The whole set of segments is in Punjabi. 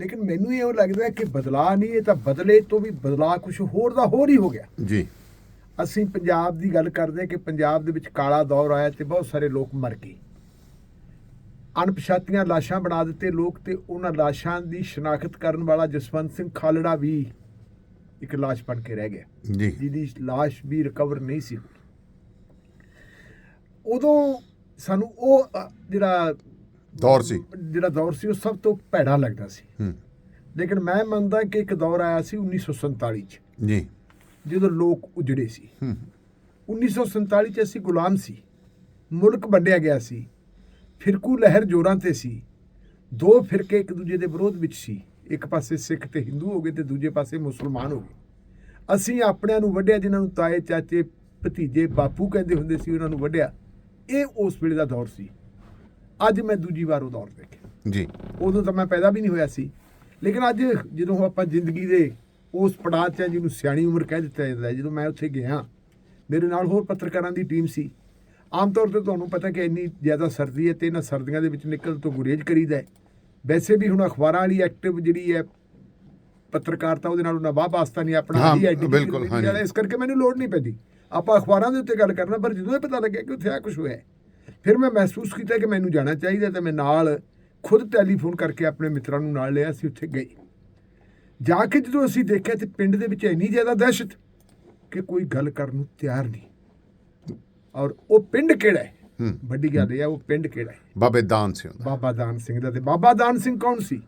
ਲੇਕਿਨ ਮੈਨੂੰ ਇਹ ਲੱਗਦਾ ਕਿ ਬਦਲਾਅ ਨਹੀਂ ਇਹ ਤਾਂ ਬਦਲੇ ਤੋਂ ਵੀ ਬਦਲਾਅ ਕੁਝ ਹੋਰ ਦਾ ਹੋਰ ਹੀ ਹੋ ਗਿਆ। ਜੀ। ਅਸੀਂ ਪੰਜਾਬ ਦੀ ਗੱਲ ਕਰਦੇ ਹਾਂ ਕਿ ਪੰਜਾਬ ਦੇ ਵਿੱਚ ਕਾਲਾ ਦੌਰ ਆਇਆ ਤੇ ਬਹੁਤ ਸਾਰੇ ਲੋਕ ਮਰ ਗਏ। ਅਣਪਛਾਤੀਆਂ ਲਾਸ਼ਾਂ ਬਣਾ ਦਿੱਤੇ ਲੋਕ ਤੇ ਉਹਨਾਂ ਲਾਸ਼ਾਂ ਦੀ ਸ਼ਨਾਖਤ ਕਰਨ ਵਾਲਾ ਜਸਵੰਤ ਸਿੰਘ ਖਾਲੜਾ ਵੀ ਇੱਕ ਲਾਸ਼ ਬਣ ਕੇ ਰਹਿ ਗਿਆ। ਜੀ। ਜਿਹਦੀ ਲਾਸ਼ ਵੀ ਰਿਕਵਰ ਨਹੀਂ ਸੀ ਉਦੋਂ ਸਾਨੂੰ ਉਹ ਜਿਹੜਾ ਦੌਰ ਸੀ। ਜਿਹੜਾ ਦੌਰ ਸੀ ਉਹ ਸਭ ਤੋਂ ਭੈੜਾ ਲੱਗਦਾ ਸੀ। ਹੂੰ। ਲੇਕਿਨ ਮੈਂ ਮੰਨਦਾ ਕਿ ਇੱਕ ਦੌਰ ਆਇਆ ਸੀ 1947 ਚ। ਜੀ। ਜਦੋਂ ਲੋਕ ਉਜੜੇ ਸੀ। ਹੂੰ। 1947 ਚ ਅਸੀਂ ਗੁਲਾਮ ਸੀ। ਮੁਲਕ ਵੰਡਿਆ ਗਿਆ ਸੀ। ਫਿਰਕੂ ਲਹਿਰ ਜੋਰਾਂ ਤੇ ਸੀ। ਦੋ ਫਿਰਕੇ ਇੱਕ ਦੂਜੇ ਦੇ ਵਿਰੋਧ ਵਿੱਚ ਸੀ। ਇੱਕ ਪਾਸੇ ਸਿੱਖ ਤੇ ਹਿੰਦੂ ਹੋ ਗਏ ਤੇ ਦੂਜੇ ਪਾਸੇ ਮੁਸਲਮਾਨ ਹੋ ਗਏ। ਅਸੀਂ ਆਪਣਿਆਂ ਨੂੰ ਵੱਢਿਆ ਜਿਨ੍ਹਾਂ ਨੂੰ ਤਾਏ ਚਾਚੇ ਭਤੀਜੇ ਬਾਪੂ ਕਹਿੰਦੇ ਹੁੰਦੇ ਸੀ ਉਹਨਾਂ ਨੂੰ ਵੱਢਿਆ। ਇਹ ਉਸ ਵੇਲੇ ਦਾ ਦੌਰ ਸੀ। ਅੱਜ ਮੈਂ ਦੂਜੀ ਵਾਰ ਉਹ ਦੌਰ ਦੇਖਿਆ। ਜੀ। ਉਦੋਂ ਤਾਂ ਮੈਂ ਪੈਦਾ ਵੀ ਨਹੀਂ ਹੋਇਆ ਸੀ। ਲੇਕਿਨ ਅੱਜ ਜਦੋਂ ਆਪਾਂ ਜ਼ਿੰਦਗੀ ਦੇ ਉਸ ਪੜਾਅ 'ਚ ਆ ਜਿਹਨੂੰ ਸਿਆਣੀ ਉਮਰ ਕਹਿ ਦਿੱਤਾ ਜਾਂਦਾ ਹੈ, ਜਦੋਂ ਮੈਂ ਉੱਥੇ ਗਿਆ ਮੇਰੇ ਨਾਲ ਹੋਰ ਪੱਤਰਕਾਰਾਂ ਦੀ ਟੀਮ ਸੀ। ਆਮ ਤੌਰ ਤੇ ਤੁਹਾਨੂੰ ਪਤਾ ਕਿ ਇੰਨੀ ਜ਼ਿਆਦਾ ਸਰਦੀ ਹੈ ਤੇ ਇਹਨਾਂ ਸਰਦੀਆਂ ਦੇ ਵਿੱਚ ਨਿਕਲ ਤੋਂ ਗੁਰੇਜ਼ ਕਰੀਦਾ ਹੈ। ਵੈਸੇ ਵੀ ਹੁਣ ਅਖਬਾਰਾਂ ਵਾਲੀ ਐਕਟਿਵ ਜਿਹੜੀ ਹੈ ਪੱਤਰਕਾਰਤਾ ਉਹਦੇ ਨਾਲ ਉਹਨਾਂ ਵਾਹ ਵਾਸਤਾ ਨਹੀਂ ਆਪਣਾ ਹਾਂ, ਹੀ ਬਿਲਕੁਲ। ਨਾਲ ਇਸ ਕਰਕੇ ਮੈਨੂੰ ਲੋੜ ਨਹੀਂ ਪੈਂਦੀ। ਆਪਾਂ ਅਖਬਾਰਾਂ ਦੇ ਉੱਤੇ ਗੱਲ ਕਰਨਾ ਪਰ ਜਦੋਂ ਇਹ ਪਤਾ ਲੱਗਿਆ ਕਿ ਉੱਥੇ ਆ ਕੁਝ ਹੋਇਆ ਹੈ, ਫਿਰ ਮੈਂ ਮਹਿਸੂਸ ਕੀਤਾ ਕਿ ਮੈਨੂੰ ਜਾਣਾ ਚਾਹੀਦਾ ਤੇ ਮੈਂ ਨਾਲ ਖੁਦ ਟੈਲੀਫੋਨ ਕਰਕੇ ਆਪਣੇ ਮਿੱਤਰਾਂ ਨੂੰ ਨਾਲ ਲਿਆ ਅਸੀਂ ਉੱਥੇ ਗਏ ਜਾ ਕੇ ਜਦੋਂ ਅਸੀਂ ਦੇਖਿਆ ਤੇ ਪਿੰਡ ਦੇ ਵਿੱਚ ਇੰਨੀ ਜ਼ਿਆਦਾ ਦਹਿਸ਼ਤ ਕਿ ਕੋਈ ਗੱਲ ਕਰਨ ਨੂੰ ਤਿਆਰ ਨਹੀਂ। ਔਰ ਉਹ ਪਿੰਡ ਕਿਹੜਾ ਹੈ? ਵੱਡੀ ਗੱਲ ਇਹ ਹੈ ਉਹ ਪਿੰਡ ਕਿਹੜਾ ਹੈ? ਬਾਬੇ ਦਾਨ ਸਿੰਘ ਦਾ। ਬਾਬਾ ਦਾਨ ਸਿੰਘ ਦਾ ਤੇ ਬਾਬਾ ਦਾਨ ਸਿੰਘ ਕੌਣ ਸੀ?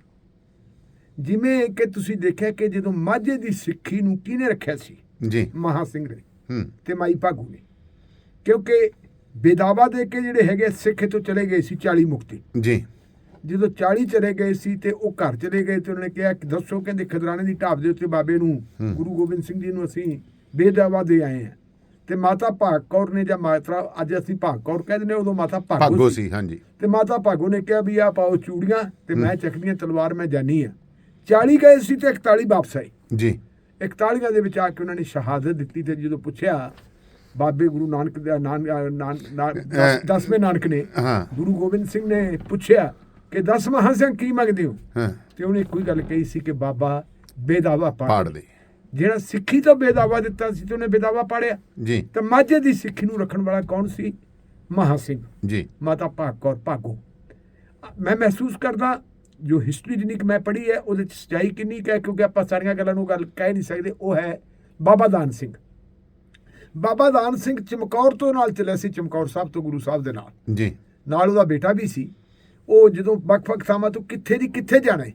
ਜਿਵੇਂ ਕਿ ਤੁਸੀਂ ਦੇਖਿਆ ਕਿ ਜਦੋਂ ਮਾਝੇ ਦੀ ਸਿੱਖੀ ਨੂੰ ਕਿਹਨੇ ਰੱਖਿਆ ਸੀ? ਜੀ। ਮਹਾ ਸਿੰਘ ਨੇ ਤੇ ਮਾਈ ਭਾਗੂ ਨੇ। ਕਿਉਂਕਿ ਬੇਦਾਵਾ ਦੇ ਕੇ ਜਿਹੜੇ ਹੈਗੇ ਸਿੱਖ ਤੋਂ ਚਲੇ ਗਏ ਸੀ 40 ਮੁਕਤੀ। ਜੀ। ਜਦੋਂ 40 ਚਲੇ ਗਏ ਸੀ ਤੇ ਉਹ ਘਰ ਚਲੇ ਗਏ ਤੇ ਉਹਨਾਂ ਨੇ ਕਿਹਾ ਕਿ ਦੱਸੋ ਕਹਿੰਦੇ ਖਦਰਾਣੇ ਦੀ ਢਾਬ ਦੇ ਉੱਤੇ ਬਾਬੇ ਨੂੰ ਹੂੰ। ਗੁਰੂ ਗੋਬਿੰਦ ਸਿੰਘ ਜੀ ਨੂੰ ਅਸੀਂ ਬੇਦਾਵਾ ਦੇ ਆਏ ਆ ਤੇ ਮਾਤਾ ਭਾਗ ਕੌਰ ਨੇ ਜਾਂ ਮਾਤਰਾ ਅੱਜ ਅਸੀਂ ਭਾਗ ਕੌਰ ਕਹਿੰਦੇ ਨੇ ਉਦੋਂ ਮਾਤਾ ਭਾਗੋ ਸੀ। ਹਾਂਜੀ। ਤੇ ਮਾਤਾ ਭਾਗੋ ਨੇ ਕਿਹਾ ਵੀ ਆ ਪਾਓ ਚੂੜੀਆਂ ਤੇ ਮੈਂ ਚੱਕਦੀਆਂ ਤਲਵਾਰ ਮੈਂ ਜਾਨੀ ਆ 40 ਗਏ ਸੀ ਤੇ 41 ਵਾਪਸ ਆਏ। ਜੀ। 41 ਦੇ ਵਿੱਚ ਆ ਕੇ ਉਹਨਾਂ ਨੇ ਸ਼ਹਾਦਤ ਦਿੱਤੀ ਤੇ ਜਦੋਂ ਪੁੱਛਿਆ ਬਾਬੇ ਗੁਰੂ ਨਾਨਕ ਦਾ ਨਾਨ ਨਾਨ- ਨਾਨ- ਦਸ- ਦਸਵੇਂ ਨਾਨਕ ਨੇ ਗੁਰੂ ਗੋਬਿੰਦ ਸਿੰਘ ਨੇ ਪੁੱਛਿਆ ਕਿ ਦਸ ਮਹਾਂਸਿਆਂ ਕੀ ਮੰਗਦੇ ਹੋ? ਤੇ ਉਹਨੇ ਇੱਕੋ ਹੀ ਗੱਲ ਕਹੀ ਸੀ ਕਿ ਬਾਬਾ ਬੇਦਾਵਾ ਪਾੜ ਦੇ। ਜਿਹੜਾ ਸਿੱਖੀ ਤੋਂ ਬੇਦਾਵਾ ਦਿੱਤਾ ਸੀ ਤੇ ਉਹਨੇ ਬੇਦਾਵਾ ਪਾੜਿਆ। ਜੀ। ਤੇ ਮਾਝੇ ਦੀ ਸਿੱਖੀ ਨੂੰ ਰੱਖਣ ਵਾਲਾ ਕੌਣ ਸੀ? ਮਹਾ ਸਿੰਘ। ਜੀ। ਮਾਤਾ ਭਾਗ ਕੌਰ ਭਾਗੋ। ਮੈਂ ਮਹਿਸੂਸ ਕਰਦਾ ਜੋ ਹਿਸਟਰੀ ਜਿੰਨੀ ਕਿ ਮੈਂ ਪੜ੍ਹੀ ਹੈ ਉਹਦੇ ਚ ਸਚਾਈ ਕਿੰਨੀ ਹੈ ਕਿਉਂਕਿ ਆਪਾਂ ਸਾਰੀਆਂ ਗੱਲਾਂ ਨੂੰ ਗੱਲ ਕਹਿ ਨਹੀਂ ਸਕਦੇ ਉਹ ਹੈ ਬਾਬਾ ਦਾਨ ਸਿੰਘ। ਬਾਬਾ ਦਾਨ ਸਿੰਘ ਚਮਕੌਰ ਤੋਂ ਨਾਲ ਚੱਲਿਆ ਸੀ ਚਮਕੌਰ ਸਾਹਿਬ ਤੋਂ ਗੁਰੂ ਸਾਹਿਬ ਦੇ ਨਾਲ। ਜੀ। ਨਾਲ ਉਹਦਾ ਬੇਟਾ ਵੀ ਸੀ। ਉਹ ਜਦੋਂ ਵੱਖ-ਵੱਖ ਥਾਵਾਂ ਤੋਂ ਕਿੱਥੇ ਦੀ ਕਿੱਥੇ ਜਾਣਾ ਹੈ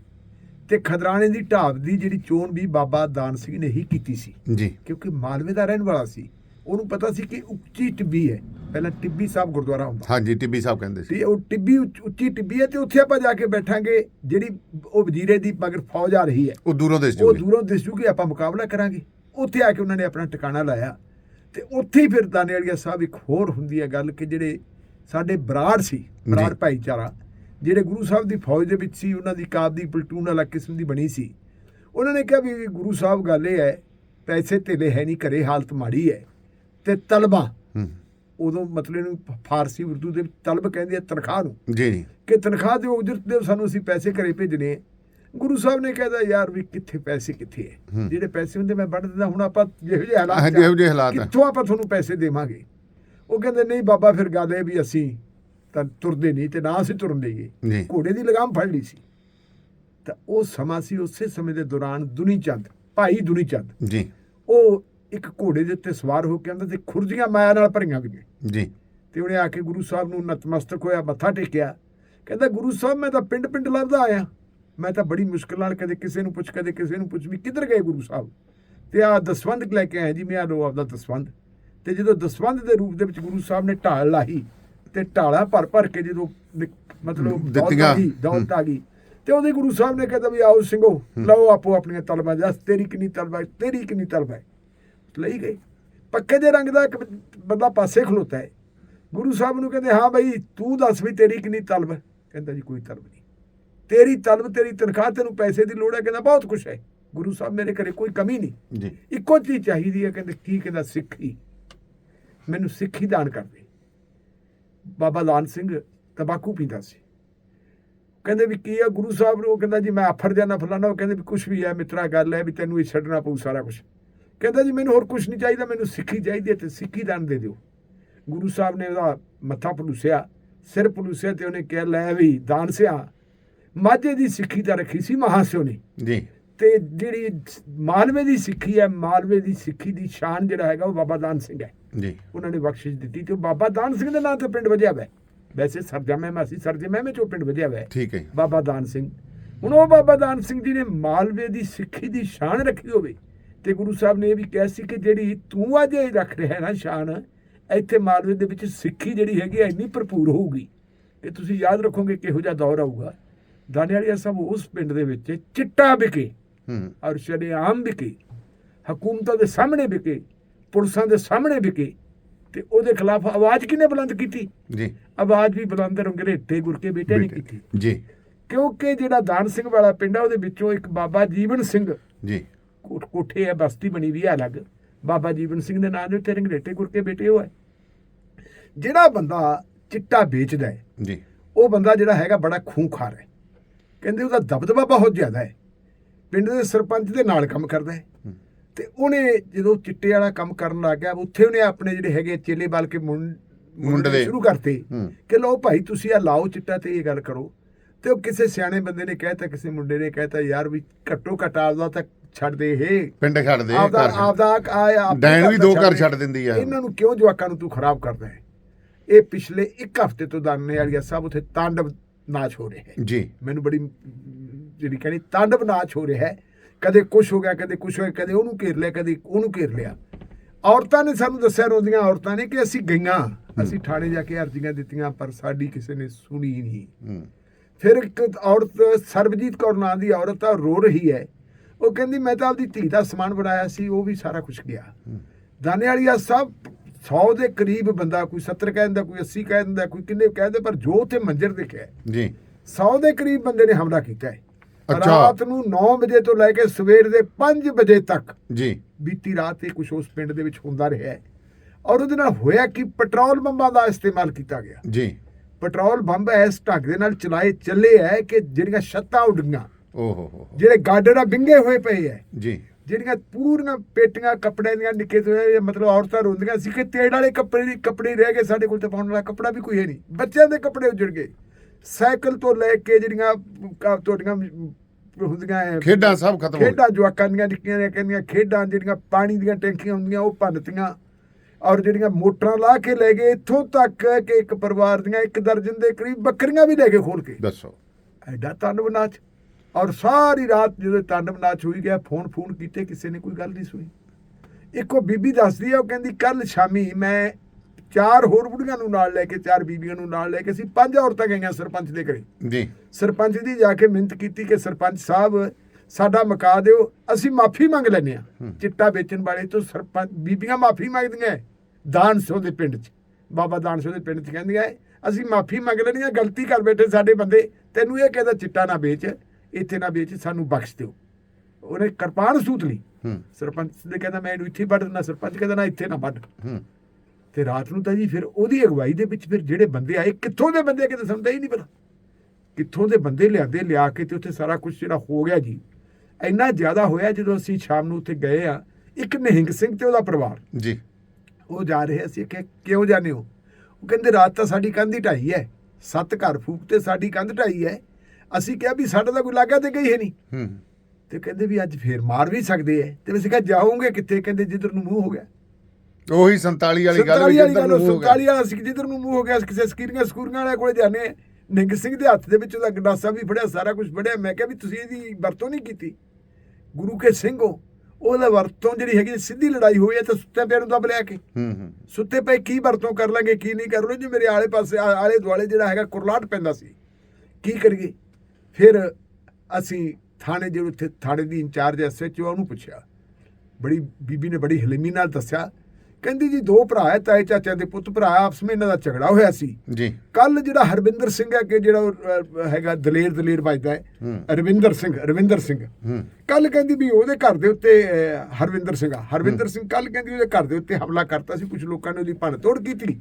ਤੇ ਖਦਰਾਣੇ ਦੀ ਢਾਬ ਦੀ ਜਿਹੜੀ ਚੋਣ ਵੀ ਬਾਬਾ ਦਾਨ ਸਿੰਘ ਨੇ ਹੀ ਕੀਤੀ ਸੀ। ਜੀ। ਕਿਉਂਕਿ ਮਾਲਵੇ ਦਾ ਰਹਿਣ ਵਾਲਾ ਸੀ। ਉਹਨੂੰ ਪਤਾ ਸੀ ਕਿ ਉੱਚੀ ਟਿੱਬੀ ਹੈ। ਪਹਿਲਾਂ ਟਿੱਬੀ ਸਾਹਿਬ ਗੁਰਦੁਆਰਾ ਹੁੰਦਾ। ਹਾਂਜੀ ਟਿੱਬੀ ਸਾਹਿਬ ਕਹਿੰਦੇ ਸੀ। ਤੇ ਉਹ ਟਿੱਬੀ ਉੱਚ- ਟਿੱਬੀ ਹੈ ਤੇ ਉੱਥੇ ਆਪਾਂ ਜਾ ਕੇ ਬੈਠਾਂਗੇ। ਜਿਹੜੀ ਉਹ ਵਜ਼ੀਰੇ ਦੀ ਮਗਰ ਫੌਜ ਆ ਰਹੀ ਹੈ। ਉਹ ਦੂਰੋਂ ਦੇਸ਼ ਉਹ ਜੂਗੀ। ਦੂਰੋਂ ਦਿਸ ਜੂਗੀ ਆਪਾਂ ਮੁਕਾਬਲਾ ਕਰਾਂਗੇ। ਉੱਥੇ ਆ ਕੇ ਉਹਨਾਂ ਨੇ ਆਪਣਾ ਟਿਕਾਣਾ ਲਾਇਆ। ਤੇ ਉੱਥੇ ਹੀ ਫਿਰ ਦਾਨੇ ਵਾਲੀਆ ਸਾਹਿਬ ਇੱਕ ਹੋਰ ਹੁੰਦੀ ਹੈ ਗੱਲ ਕਿ ਜਿਹੜੇ ਸਾਡੇ ਬਰਾੜ ਸੀ ਬਰਾੜ। ਭਾਈਚਾਰਾ ਜਿਹੜੇ ਗੁਰੂ ਸਾਹਿਬ ਦੀ ਫੌਜ ਦੇ ਵਿੱਚ ਸੀ ਉਹਨਾਂ ਦੀ ਕਾਬ ਦੀ ਪਲਟੂਨ ਵਾਲਾ ਕਿਸਮ ਦੀ ਬਣੀ ਸੀ। ਉਹਨਾਂ ਨੇ ਕਿਹਾ ਵੀ ਗੁਰੂ ਸਾਹਿਬ ਗੱਲ ਇਹ ਹੈ ਪੈਸੇ ਧੇਲੇ ਹੈ ਨਹੀਂ ਘਰੇ ਹਾਲਤ ਮਾੜੀ ਹੈ ਤੇ ਤਲਬਾ। ਉਦੋਂ ਮਤਲਬ ਇਹਨੂੰ ਫਾਰਸੀ ਉਰਦੂ ਦੇ ਤਲਬ ਕਹਿੰਦੇ ਆ ਤਨਖਾਹ ਨੂੰ। ਜੀ ਜੀ। ਕਿ ਤਨਖਾਹ ਦਿਓ ਉਜਰਤ ਦਿਓ ਸਾਨੂੰ ਅਸੀਂ ਪੈਸੇ ਘਰੇ ਭੇਜਣੇ ਆ। ਗੁਰੂ ਸਾਹਿਬ ਨੇ ਕਹਿਦਾ ਯਾਰ ਵੀ ਕਿੱਥੇ ਪੈਸੇ ਕਿੱਥੇ ਹੈ। ਜਿਹੜੇ ਪੈਸੇ ਹੁੰਦੇ ਮੈਂ ਵੱਢ ਦਿੰਦਾ ਹੁਣ ਆਪਾਂ ਜਿਹੋ ਜਿਹੇ ਹਾਲਾਤ ਹਾਂਜੀ, ਇਹੋ ਜਿਹੇ ਹਾਲਾਤ। ਕਿੱਥੋਂ ਆਪਾਂ ਤੁਹਾਨੂੰ ਪੈਸੇ ਦੇਵਾਂਗੇ? ਉਹ ਕਹਿੰਦੇ ਨਹੀਂ ਬਾਬਾ ਫਿਰ ਗੱਲ ਇਹ ਵੀ ਅਸੀਂ ਤਾਂ ਤੁਰਦੇ ਨਹੀਂ ਤੇ ਨਾ ਅਸੀਂ ਤੁਰਨ ਦੇਈਏ। ਘੋੜੇ ਦੀ ਲਗਾਮ ਫੜ ਲਈ ਸੀ। ਤਾਂ ਉਹ ਸਮਾਂ ਸੀ ਉਸੇ ਸਮੇਂ ਦੇ ਦੌਰਾਨ ਦੁਨੀ ਚੰਦ ਭਾਈ ਦੁਨੀ ਚੰਦ ਜੀ। ਉਹ ਇੱਕ ਘੋੜੇ ਦੇ ਉੱਤੇ ਸਵਾਰ ਹੋ ਕੇ ਆਂਦਾ ਤੇ ਖੁਰਜੀਆਂ ਮਾਇਆ ਨਾਲ ਭਰੀਆਂ ਗਈਆਂ। ਜੀ। ਤੇ ਉਹਨੇ ਆ ਕੇ ਗੁਰੂ ਸਾਹਿਬ ਨੂੰ ਨਤਮਸਤਕ ਹੋਇਆ ਮੱਥਾ ਟੇਕਿਆ। ਕਹਿੰਦਾ ਗੁਰੂ ਸਾਹਿਬ ਮੈਂ ਤਾਂ ਪਿੰਡ ਪਿੰਡ ਲੱਭਦਾ ਆਇਆ। ਮੈਂ ਤਾਂ ਬੜੀ ਮੁਸ਼ਕਲ ਨਾਲ ਕਦੇ ਕਿਸੇ ਨੂੰ ਪੁੱਛ ਕਦੇ ਕਿਸੇ ਨੂੰ ਪੁੱਛ ਵੀ ਕਿੱਧਰ ਗਏ ਗੁਰੂ ਸਾਹਿਬ? ਤੇ ਆ ਦਸਵੰਧ ਲੈ ਕੇ ਆਇਆ ਜੀ ਮੈਂ ਆ ਲੋ ਆਪਦਾ ਦਸਵੰਧ। ਤੇ ਜਦੋਂ ਦਸਵੰਧ ਦੇ ਰੂਪ ਦੇ ਵਿੱਚ ਗੁਰੂ ਸਾਹਿਬ ਨੇ ਢਾਲ ਲਾਹੀ ਤੇ ਢਾਲਾ ਭਰ ਭਰ ਕੇ ਜਦੋਂ ਮਤਲਬ ਦਿੱਤੀਆਂ। ਗਈ ਦੌਲਤ ਆ ਗਈ। ਤੇ ਉਹਦੇ ਗੁਰੂ ਸਾਹਿਬ ਨੇ ਕਹਿੰਦਾ ਵੀ ਆਓ ਸਿੰਘੋ ਲਓ ਆਪੋ ਆਪਣੀਆਂ ਤਲਬਾਂ ਦੱਸ ਤੇਰੀ ਕਿੰਨੀ ਤਲਬ ਤੇਰੀ ਕਿੰਨੀ ਤਲਬ ਲਈ ਗਏ। ਪੱਕੇ ਦੇ ਰੰਗ ਦਾ ਇੱਕ ਬੰਦਾ ਪਾਸੇ ਖਲੋਤਾ ਹੈ। ਗੁਰੂ ਸਾਹਿਬ ਨੂੰ ਕਹਿੰਦੇ ਹਾਂ ਬਈ ਤੂੰ ਦੱਸ ਵੀ ਤੇਰੀ ਕਿੰਨੀ ਤਲਬ ਕਹਿੰਦਾ ਜੀ ਕੋਈ ਤਲਬ ਨਹੀਂ। ਤੇਰੀ ਤਲਬ ਤੇਰੀ ਤਨਖਾਹ ਤੈਨੂੰ ਪੈਸੇ ਦੀ ਲੋੜ ਹੈ ਕਹਿੰਦਾ ਬਹੁਤ ਕੁਛ ਹੈ। ਗੁਰੂ ਸਾਹਿਬ ਮੇਰੇ ਘਰੇ ਕੋਈ ਕਮੀ ਨਹੀਂ। ਜੀ। ਇੱਕੋ ਚੀਜ਼ ਚਾਹੀਦੀ ਹੈ ਕਹਿੰਦੇ ਕੀ ਕਹਿੰਦਾ ਸਿੱਖੀ। ਮੈਨੂੰ ਸਿੱਖੀ ਦਾਨ ਕਰ ਦੇ। ਬਾਬਾ ਲਾਨ ਸਿੰਘ ਤਬਾਕੂ ਪੀਂਦਾ ਸੀ। ਕਹਿੰਦੇ ਵੀ ਕੀ ਆ ਗੁਰੂ ਸਾਹਿਬ ਨੂੰ ਕਹਿੰਦਾ ਜੀ ਮੈਂ ਆਫਰ ਜਾਣਾ ਫਲਾਣਾ ਉਹ ਕਹਿੰਦੇ ਵੀ ਕੁਝ ਵੀ ਹੈ ਮਿੱਤਰਾ ਗੱਲ ਹੈ ਵੀ ਤੈਨੂੰ ਇਹ ਛੱਡਣਾ ਪਊ ਸਾਰਾ ਕੁਝ ਕਹਿੰਦਾ ਜੀ ਮੈਨੂੰ ਹੋਰ ਕੁਝ ਨਹੀਂ ਚਾਹੀਦਾ ਮੈਨੂੰ ਸਿੱਖੀ ਚਾਹੀਦੀ ਹੈ ਤੇ ਸਿੱਖੀ ਦਾਨ ਦੇ ਦਿਓ। ਗੁਰੂ ਸਾਹਿਬ ਨੇ ਉਹਦਾ ਮੱਥਾ ਪਲੂਸਿਆ ਸਿਰ ਪਲੂਸਿਆ ਤੇ ਉਹਨੇ ਕਿਹਾ ਲੈ ਵੀ ਦਾਨ ਸਿਆ। ਮਾਝੇ ਦੀ ਸਿੱਖੀ ਤਾਂ ਰੱਖੀ ਸੀ ਮਹਾਸਿਓ ਨੇ ਜੀ। ਤੇ ਜਿਹੜੀ ਮਾਲਵੇ ਦੀ ਸਿੱਖੀ ਹੈ ਮਾਲਵੇ ਦੀ ਸਿੱਖੀ ਦੀ ਸ਼ਾਨ ਜਿਹੜਾ ਹੈਗਾ ਉਹ ਬਾਬਾ ਦਾਨ ਸਿੰਘ ਹੈ। ਜੀ। ਉਹਨਾਂ ਨੇ ਬਖਸ਼ਿਸ਼ ਦਿੱਤੀ ਤੇ ਉਹ ਬਾਬਾ ਦਾਨ ਸਿੰਘ ਦੇ ਨਾਂ ਤੇ ਪਿੰਡ ਵਜਿਆ ਹੈ। ਵੈਸੇ ਸਰਜਾ ਮਹਿਮਾ ਸੀ ਸਰਜੇ ਮਹਿਮੇ ਚੋਂ ਪਿੰਡ ਵਜਿਆ ਹੈ। ਠੀਕ ਹੈ ਬਾਬਾ ਦਾਨ ਸਿੰਘ। ਹੁਣ ਉਹ ਬਾਬਾ ਦਾਨ ਸਿੰਘ ਜੀ ਨੇ ਮਾਲਵੇ ਦੀ ਸਿੱਖੀ ਦੀ ਸ਼ਾਨ ਰੱਖੀ ਹੋਵੇ ਤੇ ਗੁਰੂ ਸਾਹਿਬ ਨੇ ਇਹ ਵੀ ਕਿਹਾ ਸੀ ਕਿ ਜਿਹੜੀ ਤੂੰ ਅੱਜ ਇਹ ਰੱਖ ਰਿਹਾ ਹੈ ਨਾ ਸ਼ਾਨ ਇੱਥੇ ਮਾਲਵੇ ਦੇ ਵਿੱਚ ਸਿੱਖੀ ਜਿਹੜੀ ਹੈਗੀ ਹੈ ਇੰਨੀ ਭਰਪੂਰ ਹੋਊਗੀ ਕਿ ਤੁਸੀਂ ਯਾਦ ਰੱਖੋਗੇ ਕਿਹੋ ਜਿਹਾ ਦੌਰ ਆਊਗਾ। ਦਾਨੇਵਾਲੀਆ ਸਾਹਿਬ ਉਸ ਪਿੰਡ ਦੇ ਵਿੱਚ ਚਿੱਟਾ ਵਿਕੇ ਹੂੰ। ਔਰ ਸ਼ਰੇਆਮ ਵਿਕੇ ਹਕੂਮਤਾਂ ਦੇ ਸਾਹਮਣੇ ਵਿਕੇ ਪੁਲਿਸਾਂ ਦੇ ਸਾਹਮਣੇ ਵਿਕੇ ਤੇ ਉਹਦੇ ਖਿਲਾਫ ਆਵਾਜ਼ ਕਿਹਨੇ ਬੁਲੰਦ ਕੀਤੀ? ਜੀ। ਆਵਾਜ਼ ਵੀ ਬੁਲੰਦ ਰੰਗਰੇਟੇ ਗੁਰਕੇ ਬੇਟੇ ਨੇ। ਕੀਤੀ। ਜੀ। ਕਿਉਂਕਿ ਜਿਹੜਾ ਦਾਨ ਸਿੰਘ ਵਾਲਾ ਪਿੰਡ ਆ ਉਹਦੇ ਵਿੱਚੋਂ ਇੱਕ ਬਾਬਾ ਜੀਵਨ ਸਿੰਘ ਜੀ। ਕੋਠ- ਹੈ ਬਸਤੀ ਬਣੀ ਵੀ ਹੈ ਅਲੱਗ। ਬਾਬਾ ਜੀਵਨ ਸਿੰਘ ਦੇ ਨਾਂ ਦੇ ਉੱਤੇ ਰੰਗਰੇਟੇ ਗੁਰਕੇ ਬੇਟੇ ਉਹ ਹੈ ਜਿਹੜਾ ਬੰਦਾ ਚਿੱਟਾ ਵੇਚਦਾ ਹੈ ਜੀ। ਉਹ ਬੰਦਾ ਜਿਹੜਾ ਹੈਗਾ ਬੜਾ ਖੂੰਖਾਰ ਹੈ। ਕਹਿੰਦੇ ਉਹਦਾ ਦਬਦਬਾ ਬਹੁਤ ਜ਼ਿਆਦਾ ਹੈ ਪਿੰਡ ਦੇ ਸਰਪੰਚ ਦੇ ਨਾਲ ਕੰਮ ਕਰਦਾ ਹੈ। ਤੇ ਉਹਨੇ ਜਦੋਂ ਚਿੱਟੇ ਵਾਲਾ ਕੰਮ ਕਰਨ ਲੱਗ ਗਿਆ ਉੱਥੇ ਉਹਨੇ ਆਪਣੇ ਜਿਹੜੇ ਹੈਗੇ ਚੇਲੇ ਬਲ ਕੇ ਮੁੰਡ ਮੁੰਡਲੇ। ਸ਼ੁਰੂ ਕਰਤੇ ਕਿ ਲਓ ਭਾਈ ਤੁਸੀਂ ਆ ਲਾਓ ਚਿੱਟਾ ਤੇ ਇਹ ਗੱਲ ਕਰੋ ਤੇ ਉਹ ਕਿਸੇ ਸਿਆਣੇ ਬੰਦੇ ਨੇ ਕਹਿਤਾ ਕਿਸੇ ਮੁੰਡੇ ਨੇ ਕਹਿਤਾ ਯਾਰ ਵੀ ਘੱਟੋ ਘੱਟ ਆਪਦਾ ਤਾਂ ਛੱਡ ਦੇ ਇਹ ਪਿੰਡ ਛੱਡ ਦੇ ਆਪਦਾ। ਆਪਦਾ ਆ- ਆਪਣੇ ਡੈਣ ਵੀ ਦਾ ਘਰ। ਛੱਡ ਦਿੰਦੀ ਆ ਇਹਨਾਂ ਨੂੰ ਕਿਉਂ ਜਵਾਕਾਂ ਨੂੰ ਤੂੰ ਖਰਾਬ ਕਰਦਾ ਹੈ ਇਹ ਪਿਛਲੇ ਇੱਕ ਹਫ਼ਤੇ ਤੋਂ ਦਾਨੇ ਵਾਲੀਆ ਸਾਹਿਬ ਉੱਥੇ ਤਾਂਡਵ ਨਾਚ ਹੋ ਰਿਹਾ ਹੈ। ਜੀ। ਮੈਨੂੰ ਬੜੀ ਜਿਹੜੀ ਕਹਿੰਦੀ ਤਾਂਡਵ ਨਾਚ ਹੋ ਰਿਹਾ ਹੈ। ਕਦੇ ਕੁਛ ਹੋ ਗਿਆ ਕਦੇ ਕੁਛ ਹੋਇਆ ਕਦੇ ਉਹਨੂੰ ਘੇਰ ਲਿਆ ਕਦੇ ਉਹਨੂੰ ਘੇਰ ਲਿਆ। ਔਰਤਾਂ ਨੇ ਸਾਨੂੰ ਦੱਸਿਆ ਰੋਂਦੀਆਂ ਔਰਤਾਂ ਨੇ ਕਿ ਅਸੀਂ ਗਈਆਂ। ਅਸੀਂ ਥਾਣੇ ਜਾ ਕੇ ਅਰਜ਼ੀਆਂ ਦਿੱਤੀਆਂ ਪਰ ਸਾਡੀ ਕਿਸੇ ਨੇ ਸੁਣੀ ਨਹੀਂ। ਹੂੰ। ਫਿਰ ਇੱਕ ਔਰਤ ਸਰਬਜੀਤ ਕੌਰ ਨਾਂ ਦੀ ਔਰਤ ਆ ਰੋ ਰਹੀ ਹੈ। ਉਹ ਕਹਿੰਦੀ ਮੈਂ ਤਾਂ ਆਪਦੀ ਧੀ ਦਾ ਸਮਾਨ ਬਣਾਇਆ ਸੀ ਉਹ ਵੀ ਸਾਰਾ ਕੁਝ ਗਿਆ। ਦਾਨੇ ਵਾਲੀਆ ਸਭ 100 ਦੇ ਕਰੀਬ ਬੰਦਾ ਕੋਈ 70 ਕਹਿ ਦਿੰਦਾ ਕੋਈ 80 ਕਹਿ ਦਿੰਦਾ ਕੋਈ ਕਿੰਨੇ ਕਹਿ ਦਿੰਦਾ ਪਰ ਜੋ ਉੱਥੇ ਮੰਜ਼ਰ ਦਿਖਿਆ ਜੀ। 100 ਦੇ ਕਰੀਬ ਬੰਦੇ ਨੇ ਹਮਲਾ ਕੀਤਾ ਹੈ। ਰਾਤ ਨੂੰ 9 ਵਜੇ ਤੋਂ ਲੈ ਕੇ ਸਵੇਰ ਦੇ 5 ਵਜੇ ਤੱਕ ਜੀ। ਬੀਤੀ ਰਾਤ ਇਹ ਕੁਝ ਉਸ ਪਿੰਡ ਦੇ ਵਿੱਚ ਹੁੰਦਾ ਰਿਹਾ ਹੈ। ਔਰ ਉਹਦੇ ਨਾਲ ਹੋਇਆ ਕਿ ਪੈਟਰੋਲ ਬੰਬਾਂ ਦਾ ਇਸਤੇਮਾਲ ਕੀਤਾ ਗਿਆ। ਜੀ। ਪੈਟਰੋਲ ਬੰਬ ਇਸ ਢੰਗ ਦੇ ਨਾਲ ਚਲਾਏ ਚੱਲੇ ਹੈ ਕਿ ਜਿਹੜੀਆਂ ਛੱਤਾਂ ਉੱਡੀਆਂ ਓ ਹੋ ਹੋ ਹੋ। ਜਿਹੜੇ ਆ ਵਿੰਗੇ ਹੋਏ ਪਏ ਹੈ। ਜੀ। ਜਿਹੜੀਆਂ ਪੂਰੀਆਂ ਪੇਟੀਆਂ ਕੱਪੜੇ ਦੀਆਂ ਨਿੱਕੇ ਤੋਂ ਮਤਲਬ ਔਰਤਾਂ ਰੋਂਦੀਆਂ ਸੀ ਕਿ ਤੇੜ ਵਾਲੇ ਕੱਪੜੇ ਦੀ ਕੱਪੜੇ ਰਹਿ ਗਏ ਸਾਡੇ ਕੋਲ ਤੇ ਪਾਉਣ ਵਾਲਾ ਕੱਪੜਾ ਵੀ ਕੋਈ ਹੈ ਨਹੀਂ। ਬੱਚਿਆਂ ਦੇ ਕੱਪੜੇ ਉੱਜੜ ਗਏ। ਸਾਈਕਲ ਤੋਂ ਲੈ ਕੇ ਜਿਹੜੀਆਂ ਤੁਹਾਡੀਆਂ ਹੁੰਦੀਆਂ ਹੈ ਖੇਡਾਂ ਸਭ ਖਤਮ ਖੇਡਾਂ ਜਵਾਕਾਂ ਦੀਆਂ ਨਿੱਕੀਆਂ ਨੇ ਕਹਿੰਦੀਆਂ ਖੇਡਾਂ ਜਿਹੜੀਆਂ ਪਾਣੀ ਦੀਆਂ ਟੈਂਕੀਆਂ ਹੁੰਦੀਆਂ ਉਹ ਭੰਨਤੀਆਂ ਔਰ ਜਿਹੜੀਆਂ ਮੋਟਰਾਂ ਲਾ ਕੇ ਲੈ ਗਏ ਇੱਥੋਂ ਤੱਕ ਕਿ ਇੱਕ ਪਰਿਵਾਰ ਦੀਆਂ ਇੱਕ ਦਰਜਨ ਦੇ ਕਰੀਬ ਬੱਕਰੀਆਂ ਵੀ ਲੈ ਕੇ ਖੋਲ ਕੇ। ਦੱਸੋ। ਐਡਾ ਤਾਂਡਵ ਨਾਚ ਔਰ ਸਾਰੀ ਰਾਤ ਜਦੋਂ ਤਾਂਡਵ ਨਾਚ ਹੋਈ ਗਿਆ ਫੋਨ ਫੋਨ ਕੀਤੇ ਕਿਸੇ ਨੇ ਕੋਈ ਗੱਲ ਨਹੀਂ ਸੁਣੀ। ਇੱਕੋ ਬੀਬੀ ਦੱਸਦੀ ਆ ਉਹ ਕਹਿੰਦੀ ਕੱਲ ਸ਼ਾਮੀ ਮੈਂ ਚਾਰ ਹੋਰ ਬੁੜੀਆਂ ਨੂੰ ਨਾਲ ਲੈ ਕੇ ਚਾਰ ਬੀਬੀਆਂ ਨੂੰ ਨਾਲ ਲੈ ਕੇ ਅਸੀਂ ਪੰਜ ਔਰਤਾਂ ਗਈਆਂ ਸਰਪੰਚ ਦੇ ਘਰੇ। ਜੀ। ਸਰਪੰਚ ਦੀ ਜਾ ਕੇ ਮਿਹਨਤ ਕੀਤੀ ਕਿ ਸਰਪੰਚ ਸਾਹਿਬ ਸਾਡਾ ਮਕਾ ਦਿਓ ਅਸੀਂ ਮਾਫੀ ਮੰਗ ਲੈਨੇ ਆ। ਚਿੱਟਾ ਵੇਚਣ ਵਾਲੇ ਤੋਂ ਸਰਪੰਚ ਬੀਬੀਆਂ ਮਾਫੀ ਮੰਗਦੀਆਂ ਹੈ। ਦਾਨ ਸਿੰਘ ਦੇ ਪਿੰਡ 'ਚ। ਬਾਬਾ ਦਾਨ ਸਿੰਘ ਦੇ ਪਿੰਡ 'ਚ ਕਹਿੰਦੀਆਂ ਅਸੀਂ ਮਾਫੀ ਮੰਗ ਲੈਣੀ ਆ ਗਲਤੀ ਕਰ ਬੈਠੇ ਸਾਡੇ ਬੰਦੇ ਤੈਨੂੰ ਇਹ ਕਹਿੰਦਾ ਚਿੱਟਾ ਨਾ ਵੇਚ। ਇੱਥੇ ਨਾ ਵੇਚ ਸਾਨੂੰ ਬਖਸ਼ ਦਿਓ। ਉਹਨੇ ਕਿਰਪਾਨ ਸੂਤ ਲਈ। ਸਰਪੰਚ ਨੇ ਕਹਿੰਦਾ ਮੈਂ ਇਹਨੂੰ ਇੱਥੇ ਵੱਢ ਦਿੰਦਾ। ਸਰਪੰਚ ਕਹਿੰਦਾ ਨਾ ਇੱਥੇ ਨਾ ਵੱਢ। ਹੂੰ। ਤੇ ਰਾਤ ਨੂੰ ਤਾਂ ਜੀ ਫਿਰ ਉਹਦੀ ਅਗਵਾਈ ਦੇ ਵਿੱਚ ਫਿਰ ਜਿਹੜੇ ਬੰਦੇ ਆਏ ਕਿੱਥੋਂ ਦੇ ਬੰਦੇ ਕਿਤੇ ਹੀ ਨਹੀਂ ਪਤਾ। ਕਿੱਥੋਂ ਦੇ ਬੰਦੇ ਲਿਆਦੇ ਲਿਆ ਕੇ ਤੇ ਉੱਥੇ ਸਾਰਾ ਕੁਝ ਜਿਹੜਾ ਹੋ ਗਿਆ ਜੀ। ਇੰਨਾ ਜ਼ਿਆਦਾ ਹੋਇਆ ਜਦੋਂ ਅਸੀਂ ਸ਼ਾਮ ਨੂੰ ਉੱਥੇ ਗਏ ਆ ਇੱਕ ਨਿਹੰਗ ਸਿੰਘ ਤੇ ਉਹਦਾ ਪਰਿਵਾਰ। ਜੀ। ਉਹ ਜਾ ਰਹੇ ਅਸੀਂ ਕਿ ਕਿਉਂ ਜਾਣੇ ਹੋ? ਉਹ ਕਹਿੰਦੇ ਰਾਤ ਤਾਂ ਸਾਡੀ ਕੰਧ ਹੀ ਢਾਈ ਹੈ। ਸੱਤ ਘਰ ਫੂਕ ਤੇ ਸਾਡੀ ਕੰਧ ਢਾਈ ਹੈ। ਅਸੀਂ ਕਿਹਾ ਵੀ ਸਾਡਾ ਤਾਂ ਕੋਈ ਲਾਗਾ ਤੇ ਗਈ ਹੈ ਨਹੀਂ। ਹੂੰ। ਤੇ ਕਹਿੰਦੇ ਵੀ ਅੱਜ ਫੇਰ ਮਾਰ ਵੀ ਸਕਦੇ ਐ। ਤੇ ਅਸੀਂ ਕਿਹਾ ਜਾਓਗੇ ਕਿੱਥੇ? ਕਹਿੰਦੇ ਜਿੱਧਰ ਨੂੰ ਮੂੰਹ ਹੋ ਗਿਆ। ਉਹੀ 47 ਵਾਲੀ ਗੱਲ ਵੀ ਜਿੱਦਾਂ ਗੱਲ ਨੂੰ ਹੋ ਗਿਆ। 47 ਵਾਲਾ ਸੀ ਜਿੱਧਰ ਨੂੰ ਮੂੰਹ ਹੋ ਗਿਆ ਕਿਸੇ ਸਕੀਰੀਆਂ ਸਕੂਰੀਆਂ ਵਾਲੇ ਕੋਲੇ ਜਾਣੇ ਨਿੰਗ ਸਿੰਘ ਦੇ ਹੱਥ ਦੇ ਵਿੱਚ ਉਹਦਾ ਗੰਡਾਸਾ ਵੀ ਫੜਿਆ ਸਾਰਾ ਕੁਝ ਫੜਿਆ। ਮੈਂ ਕਿਹਾ ਵੀ ਤੁਸੀਂ ਇਹਦੀ ਵਰਤੋਂ ਨਹੀਂ ਕੀਤੀ। ਗੁਰੂ ਕੇ ਸਿੰਘ ਹੋ ਉਹਦਾ ਵਰਤੋਂ ਜਿਹੜੀ ਹੈਗੀ ਸਿੱਧੀ ਲੜਾਈ ਹੋਈ ਹੈ ਤਾਂ ਸੁੱਤੇ ਪਿਆ ਨੂੰ ਦਬ ਲਿਆ ਕੇ। ਹੂੰ ਹੂੰ ਸੁੱਤੇ ਪਏ ਕੀ ਵਰਤੋਂ ਕਰ ਲਾਂਗੇ ਕੀ ਨਹੀਂ ਕਰ ਲਾਂਗੇ? ਜੀ ਮੇਰੇ ਆਲੇ ਪਾਸੇ ਆਲੇ ਦੁਆਲੇ ਜਿਹੜਾ ਹੈਗਾ ਕੁਰਲਾਟ ਪੈਂਦਾ ਸੀ ਕੀ ਕਰੀਏ? ਫਿਰ ਅਸੀਂ ਥਾਣੇ ਜਿਹੜੇ ਉੱਥੇ ਥਾਣੇ ਦੀ ਇੰਚਾਰਜ ਐਸਐਚਓ ਉਹਨੂੰ ਪੁੱਛਿਆ। ਬੜੀ ਬੀਬੀ ਨੇ ਬੜੀ ਹਲੀਮੀ ਨਾਲ ਦੱਸਿਆ। ਕਹਿੰਦੀ ਜੀ ਦੋ ਭਰਾ ਹੈ ਤਾਏ ਚਾਚਾ ਦੇ ਪੁੱਤ ਭਰਾ ਆਪਸ ਵਿੱਚ ਇਹਨਾਂ ਦਾ ਝਗੜਾ ਹੋਇਆ ਸੀ। ਜੀ। ਕੱਲ ਜਿਹੜਾ ਹਰਵਿੰਦਰ ਸਿੰਘ ਹੈ ਕਿ ਜਿਹੜਾ ਹੈਗਾ ਦਲੇਰ ਦਲੇਰ ਵੱਜਦਾ ਹੈ। ਰਵਿੰਦਰ ਸਿੰਘ ਰਵਿੰਦਰ ਸਿੰਘ। ਕੱਲ ਕਹਿੰਦੀ ਵੀ ਉਹਦੇ ਘਰ ਦੇ ਉੱਤੇ ਹਰਵਿੰਦਰ ਸਿੰਘ ਹਰਵਿੰਦਰ ਸਿੰਘ ਕੱਲ ਕਹਿੰਦੀ ਉਹਦੇ ਘਰ ਦੇ ਉੱਤੇ ਹਮਲਾ ਕਰਤਾ ਸੀ ਕੁਝ ਲੋਕਾਂ ਨੇ ਉਹਦੀ ਭੰਨ ਤੋੜ ਕੀਤੀ।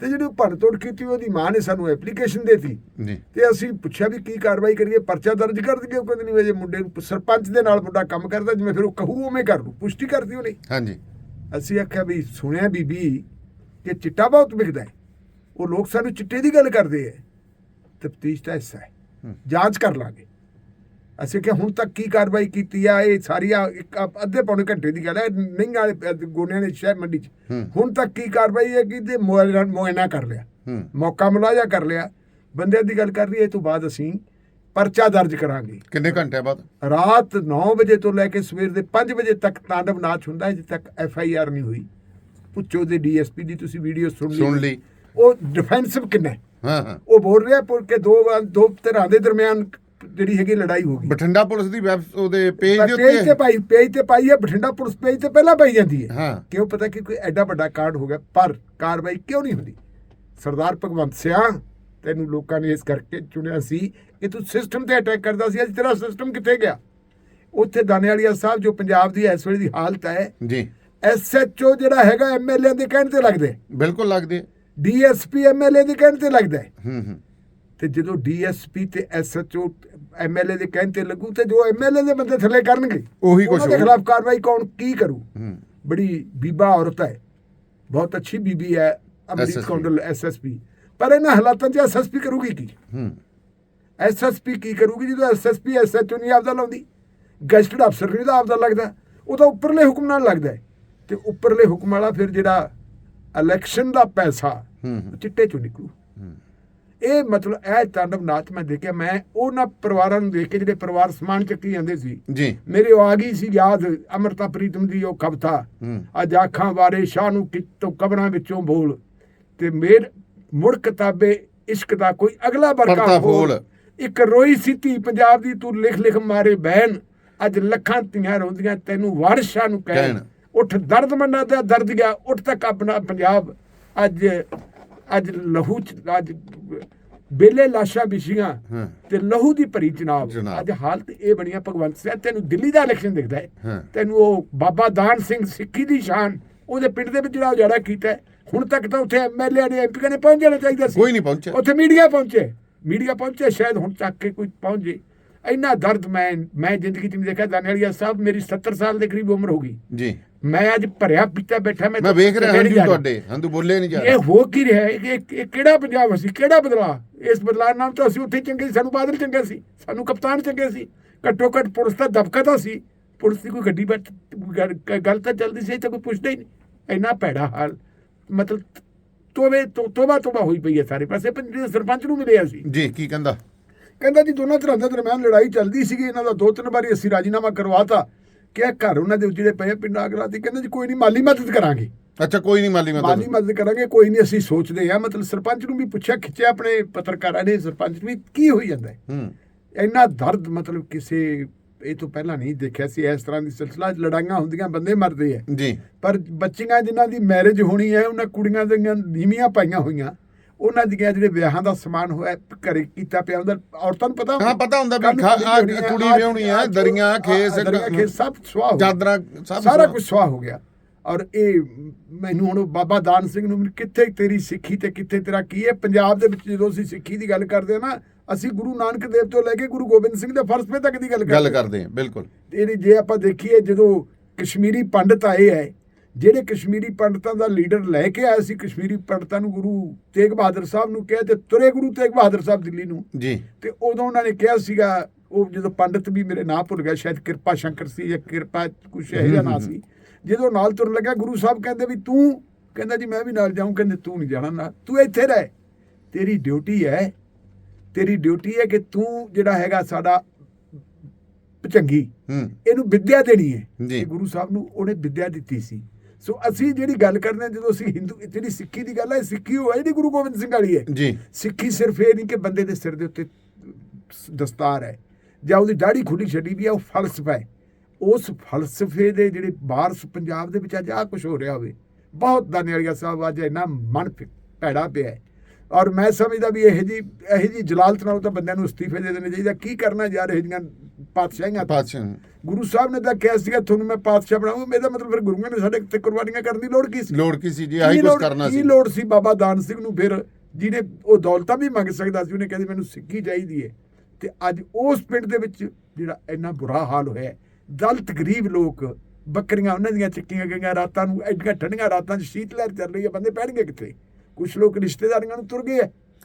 ਤੇ ਜਿਹੜੀ ਉਹ ਭੰਨਤੋੜ ਕੀਤੀ ਉਹਦੀ ਮਾਂ ਨੇ ਸਾਨੂੰ ਐਪਲੀਕੇਸ਼ਨ ਦੇਤੀ। ਤੇ ਅਸੀਂ ਪੁੱਛਿਆ ਵੀ ਕੀ ਕਾਰਵਾਈ ਕਰੀਏ ਪਰਚਾ ਦਰਜ ਕਰ ਦਈਏ ਕਹਿੰਦੇ ਨਹੀਂ ਵਜੇ ਮੁੰਡੇ ਨੂੰ ਸਰਪੰਚ ਦੇ ਨਾਲ ਮੁੰਡਾ ਕੰਮ ਕਰਦਾ ਜਿਵੇਂ ਫਿਰ ਉਹ ਕਹੂ ਉਵੇਂ ਕਰ ਲੂ ਪੁਸ਼ਟੀ ਕਰਦੀ ਉਹਨੇ। ਹਾਂਜੀ। ਅਸੀਂ ਆਖਿਆ ਵੀ ਸੁਣਿਆ ਬੀਬੀ ਕਿ ਚਿੱਟਾ ਬਹੁਤ ਵਿਕਦਾ ਹੈ। ਉਹ ਲੋਕ ਸਾਨੂੰ ਚਿੱਟੇ ਦੀ ਗੱਲ ਕਰਦੇ ਐ ਤਫਤੀਸ਼ ਦਾ ਹਿੱਸਾ ਹੂੰ। ਜਾਂਚ ਕਰ ਲਾਂਗੇ। ਅਸੀਂ ਕਿ ਹੁਣ ਤੱਕ ਕੀ ਕਾਰਵਾਈ ਕੀਤੀ ਆ? ਇਹ ਸਾਰੀਆਂ ਇੱਕ ਅੱਧੇ ਪੌਣੇ ਘੰਟੇ ਦੀ ਗੱਲ ਹੈ ਨਹੀਂ ਵਾਲੇ ਗੋਨਿਆਂ ਦੇ ਸ਼ਹਿਰ ਮੰਡੀ 'ਚ। ਹੁਣ ਤੱਕ ਕੀ ਕਾਰਵਾਈ ਹੈ ਕਿ ਤੇ ਮੁਆਇਨਾ ਕਰ ਲਿਆ। ਮੌਕਾ ਮੁਲਾਜ਼ਾ ਕਰ ਲਿਆ। ਬੰਦਿਆਂ ਦੀ ਗੱਲ ਕਰ ਰਹੀ ਹੈ ਤੋਂ ਬਾਅਦ ਅਸੀਂ ਪਰਚਾ ਦਰਜ ਕਰਾਂਗੇ। ਕਿੰਨੇ ਘੰਟੇ ਬਾਅਦ? ਰਾਤ 9 ਵਜੇ ਤੋਂ ਲੈ ਕੇ ਸਵੇਰ ਦੇ 5 ਵਜੇ ਤੱਕ ਤਾਂਡਵ ਨਾਚ ਹੁੰਦਾ ਹੈ ਜਿੱਥੇ ਤੱਕ ਐਫ ਆਈ ਆਰ ਨਹੀਂ ਹੋਈ। ਪੁੱਛੋ ਦੇ ਡੀਐਸਪੀ ਦੀ ਤੁਸੀਂ ਵੀਡੀਓ ਸੁਣ ਲਈ ਸੁਣ ਲਈ। ਉਹ ਡਿਫੈਂਸਿਵ ਕਿੰਨਾ ਹੈ? ਹਾਂ ਉਹ ਬੋਲ ਰਿਹਾ ਪੁਰ ਕੇ ਦੋ ਵਾਰ- ਦੋ ਧਿਰਾਂ ਦੇ ਦਰਮਿਆਨ ਜਿਹੜੀ ਹੈਗੀ ਲੜਾਈ ਹੋ ਗਈ। ਬਠਿੰਡਾ ਪੁਲਿਸ ਦੀ ਵੈਬ ਉਹਦੇ ਪੇਜ ਦੇ ਪੇਜ ਤੇ ਉੱਤੇ ਪਾਈ ਪੇਜ ਤੇ ਪਾਈ ਹੈ ਬਠਿੰਡਾ ਪੁਲਿਸ ਪੇਜ ਤੇ ਪਹਿਲਾਂ ਪਾਈ ਜਾਂਦੀ ਹੈ। ਹਾਂ। ਕਿਉਂ ਪਤਾ ਕਿ ਕੋਈ ਐਡਾ ਵੱਡਾ ਕਾਂਡ ਹੋ ਗਿਆ? ਪਰ ਕਾਰਵਾਈ ਕਿਉਂ ਨਹੀਂ ਹੁੰਦੀ? ਸਰਦਾਰ ਭਗਵੰਤ ਸਿਆ ਤੈਨੂੰ ਲੋਕਾਂ ਨੇ ਇਸ ਕਰਕੇ ਚੁਣਿਆ ਸੀ ਕਿ ਤੂੰ ਸਿਸਟਮ ਤੇ ਅਟੈਕ ਕਰਦਾ ਸੀ। ਅੱਜ ਤੇਰਾ ਸਿਸਟਮ ਕਿੱਥੇ ਗਿਆ? ਉੱਥੇ ਦਾਨੇਵਾਲੀਆ ਸਾਹਿਬ ਜੋ ਪੰਜਾਬ ਦੀ ਇਸ ਵੇਲੇ ਦੀ ਹਾਲਤ ਹੈ ਜੀ। ਐਸਐਚਓ ਜਿਹੜਾ ਹੈਗਾ ਐਮਐਲਏ ਦੇ ਕਹਿਣ ਤੇ ਲੱਗਦਾ ਬਿਲਕੁਲ ਲੱਗਦੇ। ਡੀਐਸਪੀ ਐਮਐਲਏ ਦੇ ਕਹਿਣ ਤੇ ਲੱਗਦਾ। ਹੂੰ ਹੂੰ। ਤੇ ਜਦੋਂ ਡੀਐਸਪੀ ਤੇ ਐਸਐਚਓ ਐਮਐਲਏ ਦੇ ਕਹਿੰਦੇ ਲੱਗੂ ਤੇ ਜੋ ਐਮਐਲਏ ਦੇ ਬੰਦੇ ਥੱਲੇ ਕਰਨਗੇ ਉਹੀ ਕੁਝ ਉਹਨਾਂ ਦੇ ਖਿਲਾਫ ਕਾਰਵਾਈ ਕੌਣ ਕੀ ਕਰੂ? ਬੜੀ ਬੀਬਾ ਔਰਤ ਹੈ ਬਹੁਤ ਅੱਛੀ ਬੀਬੀ ਹੈ ਅਮਰੀਤ ਕੌਂਡਲ ਐਸਐਸਪੀ ਪਰ ਇਹਨਾਂ ਹਾਲਾਤਾਂ 'ਚ ਐਸਐਸਪੀ ਕਰੂਗੀ ਕੀ? ਹੂੰ। ਐਸਐਸਪੀ ਕੀ ਕਰੂਗੀ ਜਦੋਂ ਐਸਐਸਪੀ ਐਸਐਚਓ ਨਹੀਂ ਆਪਦਾ ਲਾਉਂਦੀ? ਗੈਸਟਡ ਅਫਸਰ ਨਹੀਂ ਦਾ ਆਪਦਾ ਲੱਗਦਾ। ਉਹ ਤਾਂ ਉੱਪਰਲੇ ਹੁਕਮ ਨਾਲ ਲੱਗਦਾ ਤੇ ਉੱਪਰਲੇ ਹੁਕਮ ਵਾਲਾ ਫਿਰ ਜਿਹੜਾ ਇਲੈਕਸ਼ਨ ਦਾ ਪੈਸਾ ਚਿੱਟੇ ਚੋਂ ਨਿਕਲੂ। ਇਹ ਮਤਲਬ ਇਹ ਤਾਂਡਵ ਨਾਚ ਮੈਂ ਦੇਖਿਆ ਮੈਂ ਉਹਨਾਂ ਪਰਿਵਾਰਾਂ ਨੂੰ ਦੇਖ ਕੇ ਜਿਹੜੇ ਪਰਿਵਾਰ ਸਮਾਨ ਚੱਕੀ ਜਾਂਦੇ ਸੀ। ਜੀ। ਮੇਰੇ ਉਹ ਆ ਗਈ ਸੀ ਯਾਦ ਅਮਰਤਾ ਪ੍ਰੀਤਮ ਦੀ ਉਹ ਕਵਿਤਾ। ਅੱਜ ਆਖਾਂ ਵਾਰੇ ਸ਼ਾਹ ਨੂੰ ਕਿਤੋਂ ਕਬਰਾਂ ਵਿੱਚੋਂ ਬੋਲ। ਤੇ ਮੇਰ ਮੁੜ ਕਿਤਾਬੇ ਇਸ਼ਕ ਦਾ ਕੋਈ ਅਗਲਾ ਵਰਕਾ। ਫੋਲ। ਇੱਕ ਰੋਈ ਸੀ ਧੀ ਪੰਜਾਬ ਦੀ ਤੂੰ ਲਿਖ ਲਿਖ ਮਾਰੇ ਬਹਿਨ ਅੱਜ ਲੱਖਾਂ ਧੀਆਂ ਰੋਂਦੀਆਂ ਤੈਨੂੰ ਵਾਰਸ਼ਾਂ ਨੂੰ ਕਹਿਣ। ਉੱਠ ਦਰਦ ਮੰਨਾ ਦਾ ਦਰਦ ਗਿਆ ਉੱਠ ਤੱਕ ਆਪਣਾ ਪੰਜਾਬ। ਅੱਜ ਅੱਜ ਲਹੂ ਚ ਅੱਜ ਬੇਲੇ ਲਾਸ਼ਾਂ ਵਿਛੀਆਂ ਹਾਂ। ਤੇ ਲਹੂ ਦੀ ਭਰੀ ਜਨਾਬ। ਜਨਾਬ। ਅੱਜ ਹਾਲਤ ਇਹ ਬਣੀਆ ਭਗਵੰਤ ਸਿੰਘ ਤੈਨੂੰ ਦਿੱਲੀ ਦਾ ਇਲੈਕਸ਼ਨ ਦਿਖਦਾ ਹੈ। ਹਾਂ। ਤੈਨੂੰ ਉਹ ਬਾਬਾ ਦਾਨ ਸਿੰਘ ਸਿੱਖੀ ਦੀ ਸ਼ਾਨ ਉਹਦੇ ਪਿੰਡ ਦੇ ਵਿੱਚ ਜਿਹੜਾ ਉਜਾੜਾ ਕੀਤਾ ਹੈ, ਹੁਣ ਤੱਕ ਤਾਂ ਉੱਥੇ ਐਮਐਲਏ ਨੇ ਐਮਪੀ ਨੇ ਪਹੁੰਚ ਜਾਣਾ ਚਾਹੀਦਾ ਸੀ। ਕੋਈ ਨਹੀਂ ਪਹੁੰਚਿਆ। ਉੱਥੇ ਮੀਡੀਆ ਪਹੁੰਚੇ। ਮੀਡੀਆ ਪਹੁੰਚੇ ਸ਼ਾਇਦ ਹੁਣ ਤੱਕ ਕੇ ਕੋਈ ਪਹੁੰਚੇ। ਇੰਨਾ ਦਰਦ ਮੈਂ ਮੈਂ ਜ਼ਿੰਦਗੀ 'ਚ ਨਹੀਂ ਦੇਖਿਆ। ਦਾਨੇਲੀਆ ਸਾਹਿਬ ਮੇਰੀ 70 ਸਾਲ ਦੇ ਕਰੀਬ ਉਮਰ ਹੋ ਗਈ। ਜੀ। ਮੈਂ ਅੱਜ ਭਰਿਆ ਪੀਤਾ ਬੈਠਾ ਮੈਂ ਮੈਂ ਵੇਖ ਰਿਹਾ ਰਿਹਾ। ਤੁਹਾਡੇ ਹੰਝੂ ਬੋਲੇ ਨਹੀਂ ਜਾ ਇਹ ਹੋ ਕੀ ਰਿਹਾ? ਹੈ ਇਹ ਇਹ ਕਿਹੜਾ ਪੰਜਾਬ ਸੀ ਕਿਹੜਾ ਬਦਲਾ ਇਸ ਬਦਲਾਅ ਨਾਲ ਤਾਂ ਅਸੀਂ ਉੱਥੇ ਚੰਗੇ ਸੀ ਸਾਨੂੰ ਬਾਦਲ ਚੰਗੇ ਸੀ ਸਾਨੂੰ ਕਪਤਾਨ ਚੰਗੇ ਸੀ। ਘੱਟੋ ਘੱਟ ਪੁਲਿਸ ਦਾ ਦਬਕਾ ਤਾਂ ਸੀ। ਪੁਲਿਸ ਦੀ ਕੋਈ ਗੱਡੀ ਬੈਠ ਗੱਲ- ਤਾਂ ਚੱਲਦੀ ਸੀ ਤਾਂ ਕੋਈ ਪੁੱਛਦਾ ਹੀ ਨਹੀਂ। ਇੰਨਾ ਭੈੜਾ ਹਾਲ। ਮਤਲਬ ਤੋਬੇ ਤੋਬਾ ਤੋਬਾ ਹੋਈ ਪਈ ਹੈ ਸਾਰੇ ਪਾਸੇ ਜਿਹੜੇ ਸਰਪੰਚ ਨੂੰ ਮਿਲਿਆ ਸੀ। ਜੀ ਕੀ ਕਹਿੰਦਾ? ਕਹਿੰਦਾ ਜੀ ਦੋਨਾਂ ਧਿਰਾਂ ਦੇ ਦਰਮਿਆਨ ਲੜਾਈ ਚੱਲਦੀ ਸੀਗੀ ਇਹਨਾਂ ਦਾ ਦੋ ਤਿੰਨ ਵਾਰੀ ਅਸੀਂ ਰਾਜੀਨਾਮਾ ਕਰਵਾਤਾ। ਕਿ ਇਹ ਘਰ ਉਹਨਾਂ ਦੇ ਜਿਹੜੇ ਪਏ ਪਿੰਡਾਂ ਅਗਲਾਤੀ ਕਹਿੰਦੇ ਜੀ ਕੋਈ ਨਹੀਂ ਮਾਲੀ ਮਦਦ ਕਰਾਂਗੇ। ਅੱਛਾ ਕੋਈ ਨਹੀਂ ਮਾਲੀ ਮਾਲੀ ਮਦਦ ਮਦਦ ਕਰਾਂਗੇ ਕੋਈ ਨਹੀਂ ਅਸੀਂ ਸੋਚਦੇ ਆ ਮਤਲਬ ਸਰਪੰਚ ਨੂੰ ਵੀ ਪੁੱਛਿਆ ਖਿੱਚਿਆ ਆਪਣੇ ਪੱਤਰਕਾਰਾਂ ਨੇ ਸਰਪੰਚ ਨੂੰ ਵੀ ਕੀ ਹੋਈ ਜਾਂਦਾ ਹੈ? ਹੂੰ। ਇੰਨਾ ਦਰਦ ਮਤਲਬ ਕਿਸੇ ਇਹ ਤੋਂ ਪਹਿਲਾਂ ਨਹੀਂ ਦੇਖਿਆ ਸੀ ਇਸ ਤਰ੍ਹਾਂ ਦੀ ਸਿਲਸਿਲਾ ਲੜਾਈਆਂ ਹੁੰਦੀਆਂ ਬੰਦੇ ਮਰਦੇ ਆ। ਜੀ। ਪਰ ਬੱਚੀਆਂ ਜਿਨ੍ਹਾਂ ਦੀ ਮੈਰਿਜ ਹੋਣੀ ਹੈ ਉਹਨਾਂ ਕੁੜੀਆਂ ਦੀਆਂ ਨੀਵੀਆਂ ਪਾਈਆਂ ਹੋਈਆਂ ਉਹਨਾਂ ਦੀਆਂ ਜਿਹੜੇ ਵਿਆਹਾਂ ਦਾ ਸਮਾਨ ਹੋਇਆ ਘਰੇ ਕੀਤਾ ਪਿਆ ਹੁੰਦਾ ਔਰਤਾਂ ਨੂੰ ਪਤਾ ਹਾਂ, ਪਤਾ ਹੁੰਦਾ ਵੀ ਖਾ- ਕੁੜੀ ਆਹ ਵਿਆਹੁਣੀ ਹੈ, ਹੈ, ਦਰੀਆਂ, ਖੇਸ, ਖੇਸ ਸਭ ਸਵਾਹ ਹੋ। ਚਾਦਰਾਂ ਸਭ ਸਾਰਾ ਕੁਝ ਸਵਾਹ ਹੋ ਗਿਆ ਔਰ ਇਹ ਮੈਨੂੰ ਹੁਣ ਬਾਬਾ ਦਾਨ ਸਿੰਘ ਨੂੰ ਕਿੱਥੇ ਤੇਰੀ ਸਿੱਖੀ ਤੇ ਕਿੱਥੇ ਤੇਰਾ ਕੀ ਹੈ ਪੰਜਾਬ ਦੇ ਵਿੱਚ ਜਦੋਂ ਅਸੀਂ ਸਿੱਖੀ ਦੀ ਗੱਲ ਕਰਦੇ ਹਾਂ ਨਾ ਅਸੀਂ ਗੁਰੂ ਨਾਨਕ ਦੇਵ ਤੋਂ ਲੈ ਕੇ ਗੁਰੂ ਗੋਬਿੰਦ ਸਿੰਘ ਦੇ ਫਲਸਫੇ ਤੱਕ ਦੀ ਗੱਲ ਕਰਦੇ ਗੱਲ ਹਾਂ। ਕਰਦੇ ਆ ਬਿਲਕੁਲ ਇਹਦੀ ਜੇ ਆਪਾਂ ਦੇਖੀਏ ਜਦੋਂ ਕਸ਼ਮੀਰੀ ਪੰਡਤ ਆਏ ਹੈ ਜਿਹੜੇ ਕਸ਼ਮੀਰੀ ਪੰਡਤਾਂ ਦਾ ਲੀਡਰ ਲੈ ਕੇ ਆਇਆ ਸੀ ਕਸ਼ਮੀਰੀ ਪੰਡਤਾਂ ਨੂੰ ਗੁਰੂ ਤੇਗ ਬਹਾਦਰ ਸਾਹਿਬ ਨੂੰ ਕਿਹਾ ਤੇ ਤੁਰੇ ਗੁਰੂ ਤੇਗ ਬਹਾਦਰ ਸਾਹਿਬ ਦਿੱਲੀ ਨੂੰ। ਜੀ। ਤੇ ਉਦੋਂ ਉਹਨਾਂ ਨੇ ਕਿਹਾ ਸੀਗਾ ਉਹ ਜਦੋਂ ਪੰਡਤ ਵੀ ਮੇਰੇ ਨਾਂ ਭੁੱਲ ਗਿਆ ਸ਼ਾਇਦ ਕਿਰਪਾ ਸ਼ੰਕਰ ਸੀ ਜਾਂ ਕਿਰਪਾ ਕੁਛ ਇਹੋ ਜਿਹਾ ਨਾਂ ਸੀ। ਜਦੋਂ ਨਾਲ ਤੁਰਨ ਲੱਗਾ ਗੁਰੂ ਸਾਹਿਬ ਕਹਿੰਦੇ ਵੀ ਤੂੰ ਕਹਿੰਦਾ ਜੀ ਮੈਂ ਵੀ ਨਾਲ ਜਾਊਂ ਕਹਿੰਦੇ ਤੂੰ ਨਹੀਂ ਜਾਣਾ ਨਾਲ ਤੂੰ ਇੱਥੇ ਰਹਿ। ਤੇਰੀ ਡਿਊਟੀ ਹੈ ਤੇਰੀ ਡਿਊਟੀ ਹੈ ਕਿ ਤੂੰ ਜਿਹੜਾ ਹੈਗਾ ਸਾਡਾ ਚੰਗੀ ਹੂੰ। ਇਹਨੂੰ ਵਿੱਦਿਆ ਦੇਣੀ ਹੈ। ਤੇ ਗੁਰੂ ਸਾਹਿਬ ਨੂੰ ਉਹਨੇ ਵਿੱਦਿਆ ਦਿੱਤੀ ਸੀ। ਸੋ ਅਸੀਂ ਜਿਹੜੀ ਗੱਲ ਕਰਦੇ ਹਾਂ ਜਦੋਂ ਅਸੀਂ ਹਿੰਦੂ ਜਿਹੜੀ ਸਿੱਖੀ ਦੀ ਗੱਲ ਹੈ ਸਿੱਖੀ ਉਹ ਹੈ ਜਿਹੜੀ ਗੁਰੂ ਗੋਬਿੰਦ ਸਿੰਘ ਵਾਲੀ ਹੈ। ਜੀ। ਸਿੱਖੀ ਸਿਰਫ ਇਹ ਨਹੀਂ ਕਿ ਬੰਦੇ ਦੇ ਸਿਰ ਦੇ ਉੱਤੇ ਦਸਤਾਰ ਹੈ ਜਾਂ ਉਹਦੀ ਦਾੜੀ ਖੁੱਲੀ ਛੱਡੀ ਵੀ ਹੈ ਉਹ ਫਲਸਫਾ ਹੈ। ਉਸ ਫਲਸਫੇ ਦੇ ਜਿਹੜੇ ਬਾਰਸ ਪੰਜਾਬ ਦੇ ਵਿੱਚ ਅੱਜ ਆ ਕੁਝ ਹੋ ਰਿਹਾ ਹੋਵੇ ਬਹੁਤ ਦਾਨੇਵਾਲੀਆ ਸਾਹਿਬ ਅੱਜ ਇੰਨਾ ਮਨ ਭੈੜਾ ਪਿਆ ਹੈ। ਔਰ ਮੈਂ ਸਮਝਦਾ ਵੀ ਇਹ ਜੀ ਇਹ ਜੀ ਜਲਾਲਤ ਨਾਲ ਤਾਂ ਬੰਦਿਆਂ ਨੂੰ ਅਸਤੀਫੇ ਦੇ ਦੇਣੇ ਚਾਹੀਦਾ ਕੀ ਕਰਨਾ ਯਾਰ ਇਹ ਜੀਆਂ ਪਾਤਸ਼ਾਹੀਆਂ। ਪਾਤਸ਼ਾਹ। ਗੁਰੂ ਸਾਹਿਬ ਨੇ ਤਾਂ ਕਿਹਾ ਸੀਗਾ ਤੁਹਾਨੂੰ ਮੈਂ ਪਾਤਸ਼ਾਹ ਬਣਾਉਂਗਾ ਮੇਰਾ ਮਤਲਬ ਫਿਰ ਗੁਰੂਆਂ ਨੇ ਸਾਡੇ ਤੇ ਕੁਰਬਾਨੀਆਂ ਕਰਨ ਦੀ ਲੋੜ ਕੀ ਸੀ? ਲੋੜ ਕੀ ਸੀ ਜੀ? ਆਹੀ ਕੀ ਕੁਝ ਕਰਨਾ ਕੀ ਸੀ। ਲੋੜ ਸੀ ਬਾਬਾ ਦਾਨ ਸਿੰਘ ਨੂੰ ਫਿਰ ਜਿਹਨੇ ਉਹ ਦੌਲਤਾਂ ਵੀ ਮੰਗ ਸਕਦਾ ਸੀ ਉਹਨੇ ਕਹਿੰਦੇ ਮੈਨੂੰ ਸਿੱਖੀ ਚਾਹੀਦੀ ਹੈ ਤੇ ਅੱਜ ਉਸ ਪਿੰਡ ਦੇ ਵਿੱਚ ਜਿਹੜਾ ਇੰਨਾ ਬੁਰਾ ਹਾਲ ਹੋਇਆ ਦਲਿਤ ਗਰੀਬ ਲੋਕ ਬੱਕਰੀਆਂ ਉਹਨਾਂ ਦੀਆਂ ਚੱਕੀਆਂ ਗਈਆਂ ਰਾਤਾਂ ਨੂੰ ਐਡੀਆਂ ਠੰਡੀਆਂ ਰਾਤਾਂ 'ਚ ਸ਼ੀਤ ਲਹਿਰ ਚੱਲ ਰਹੀ ਹੈ ਬੰਦੇ ਪੈਣਗੇ ਕਿੱਥੇ? ਕੁਝ ਲੋਕ ਰਿਸ਼ਤੇਦਾਰੀਆਂ ਨੂੰ ਤੁਰ ਗਏ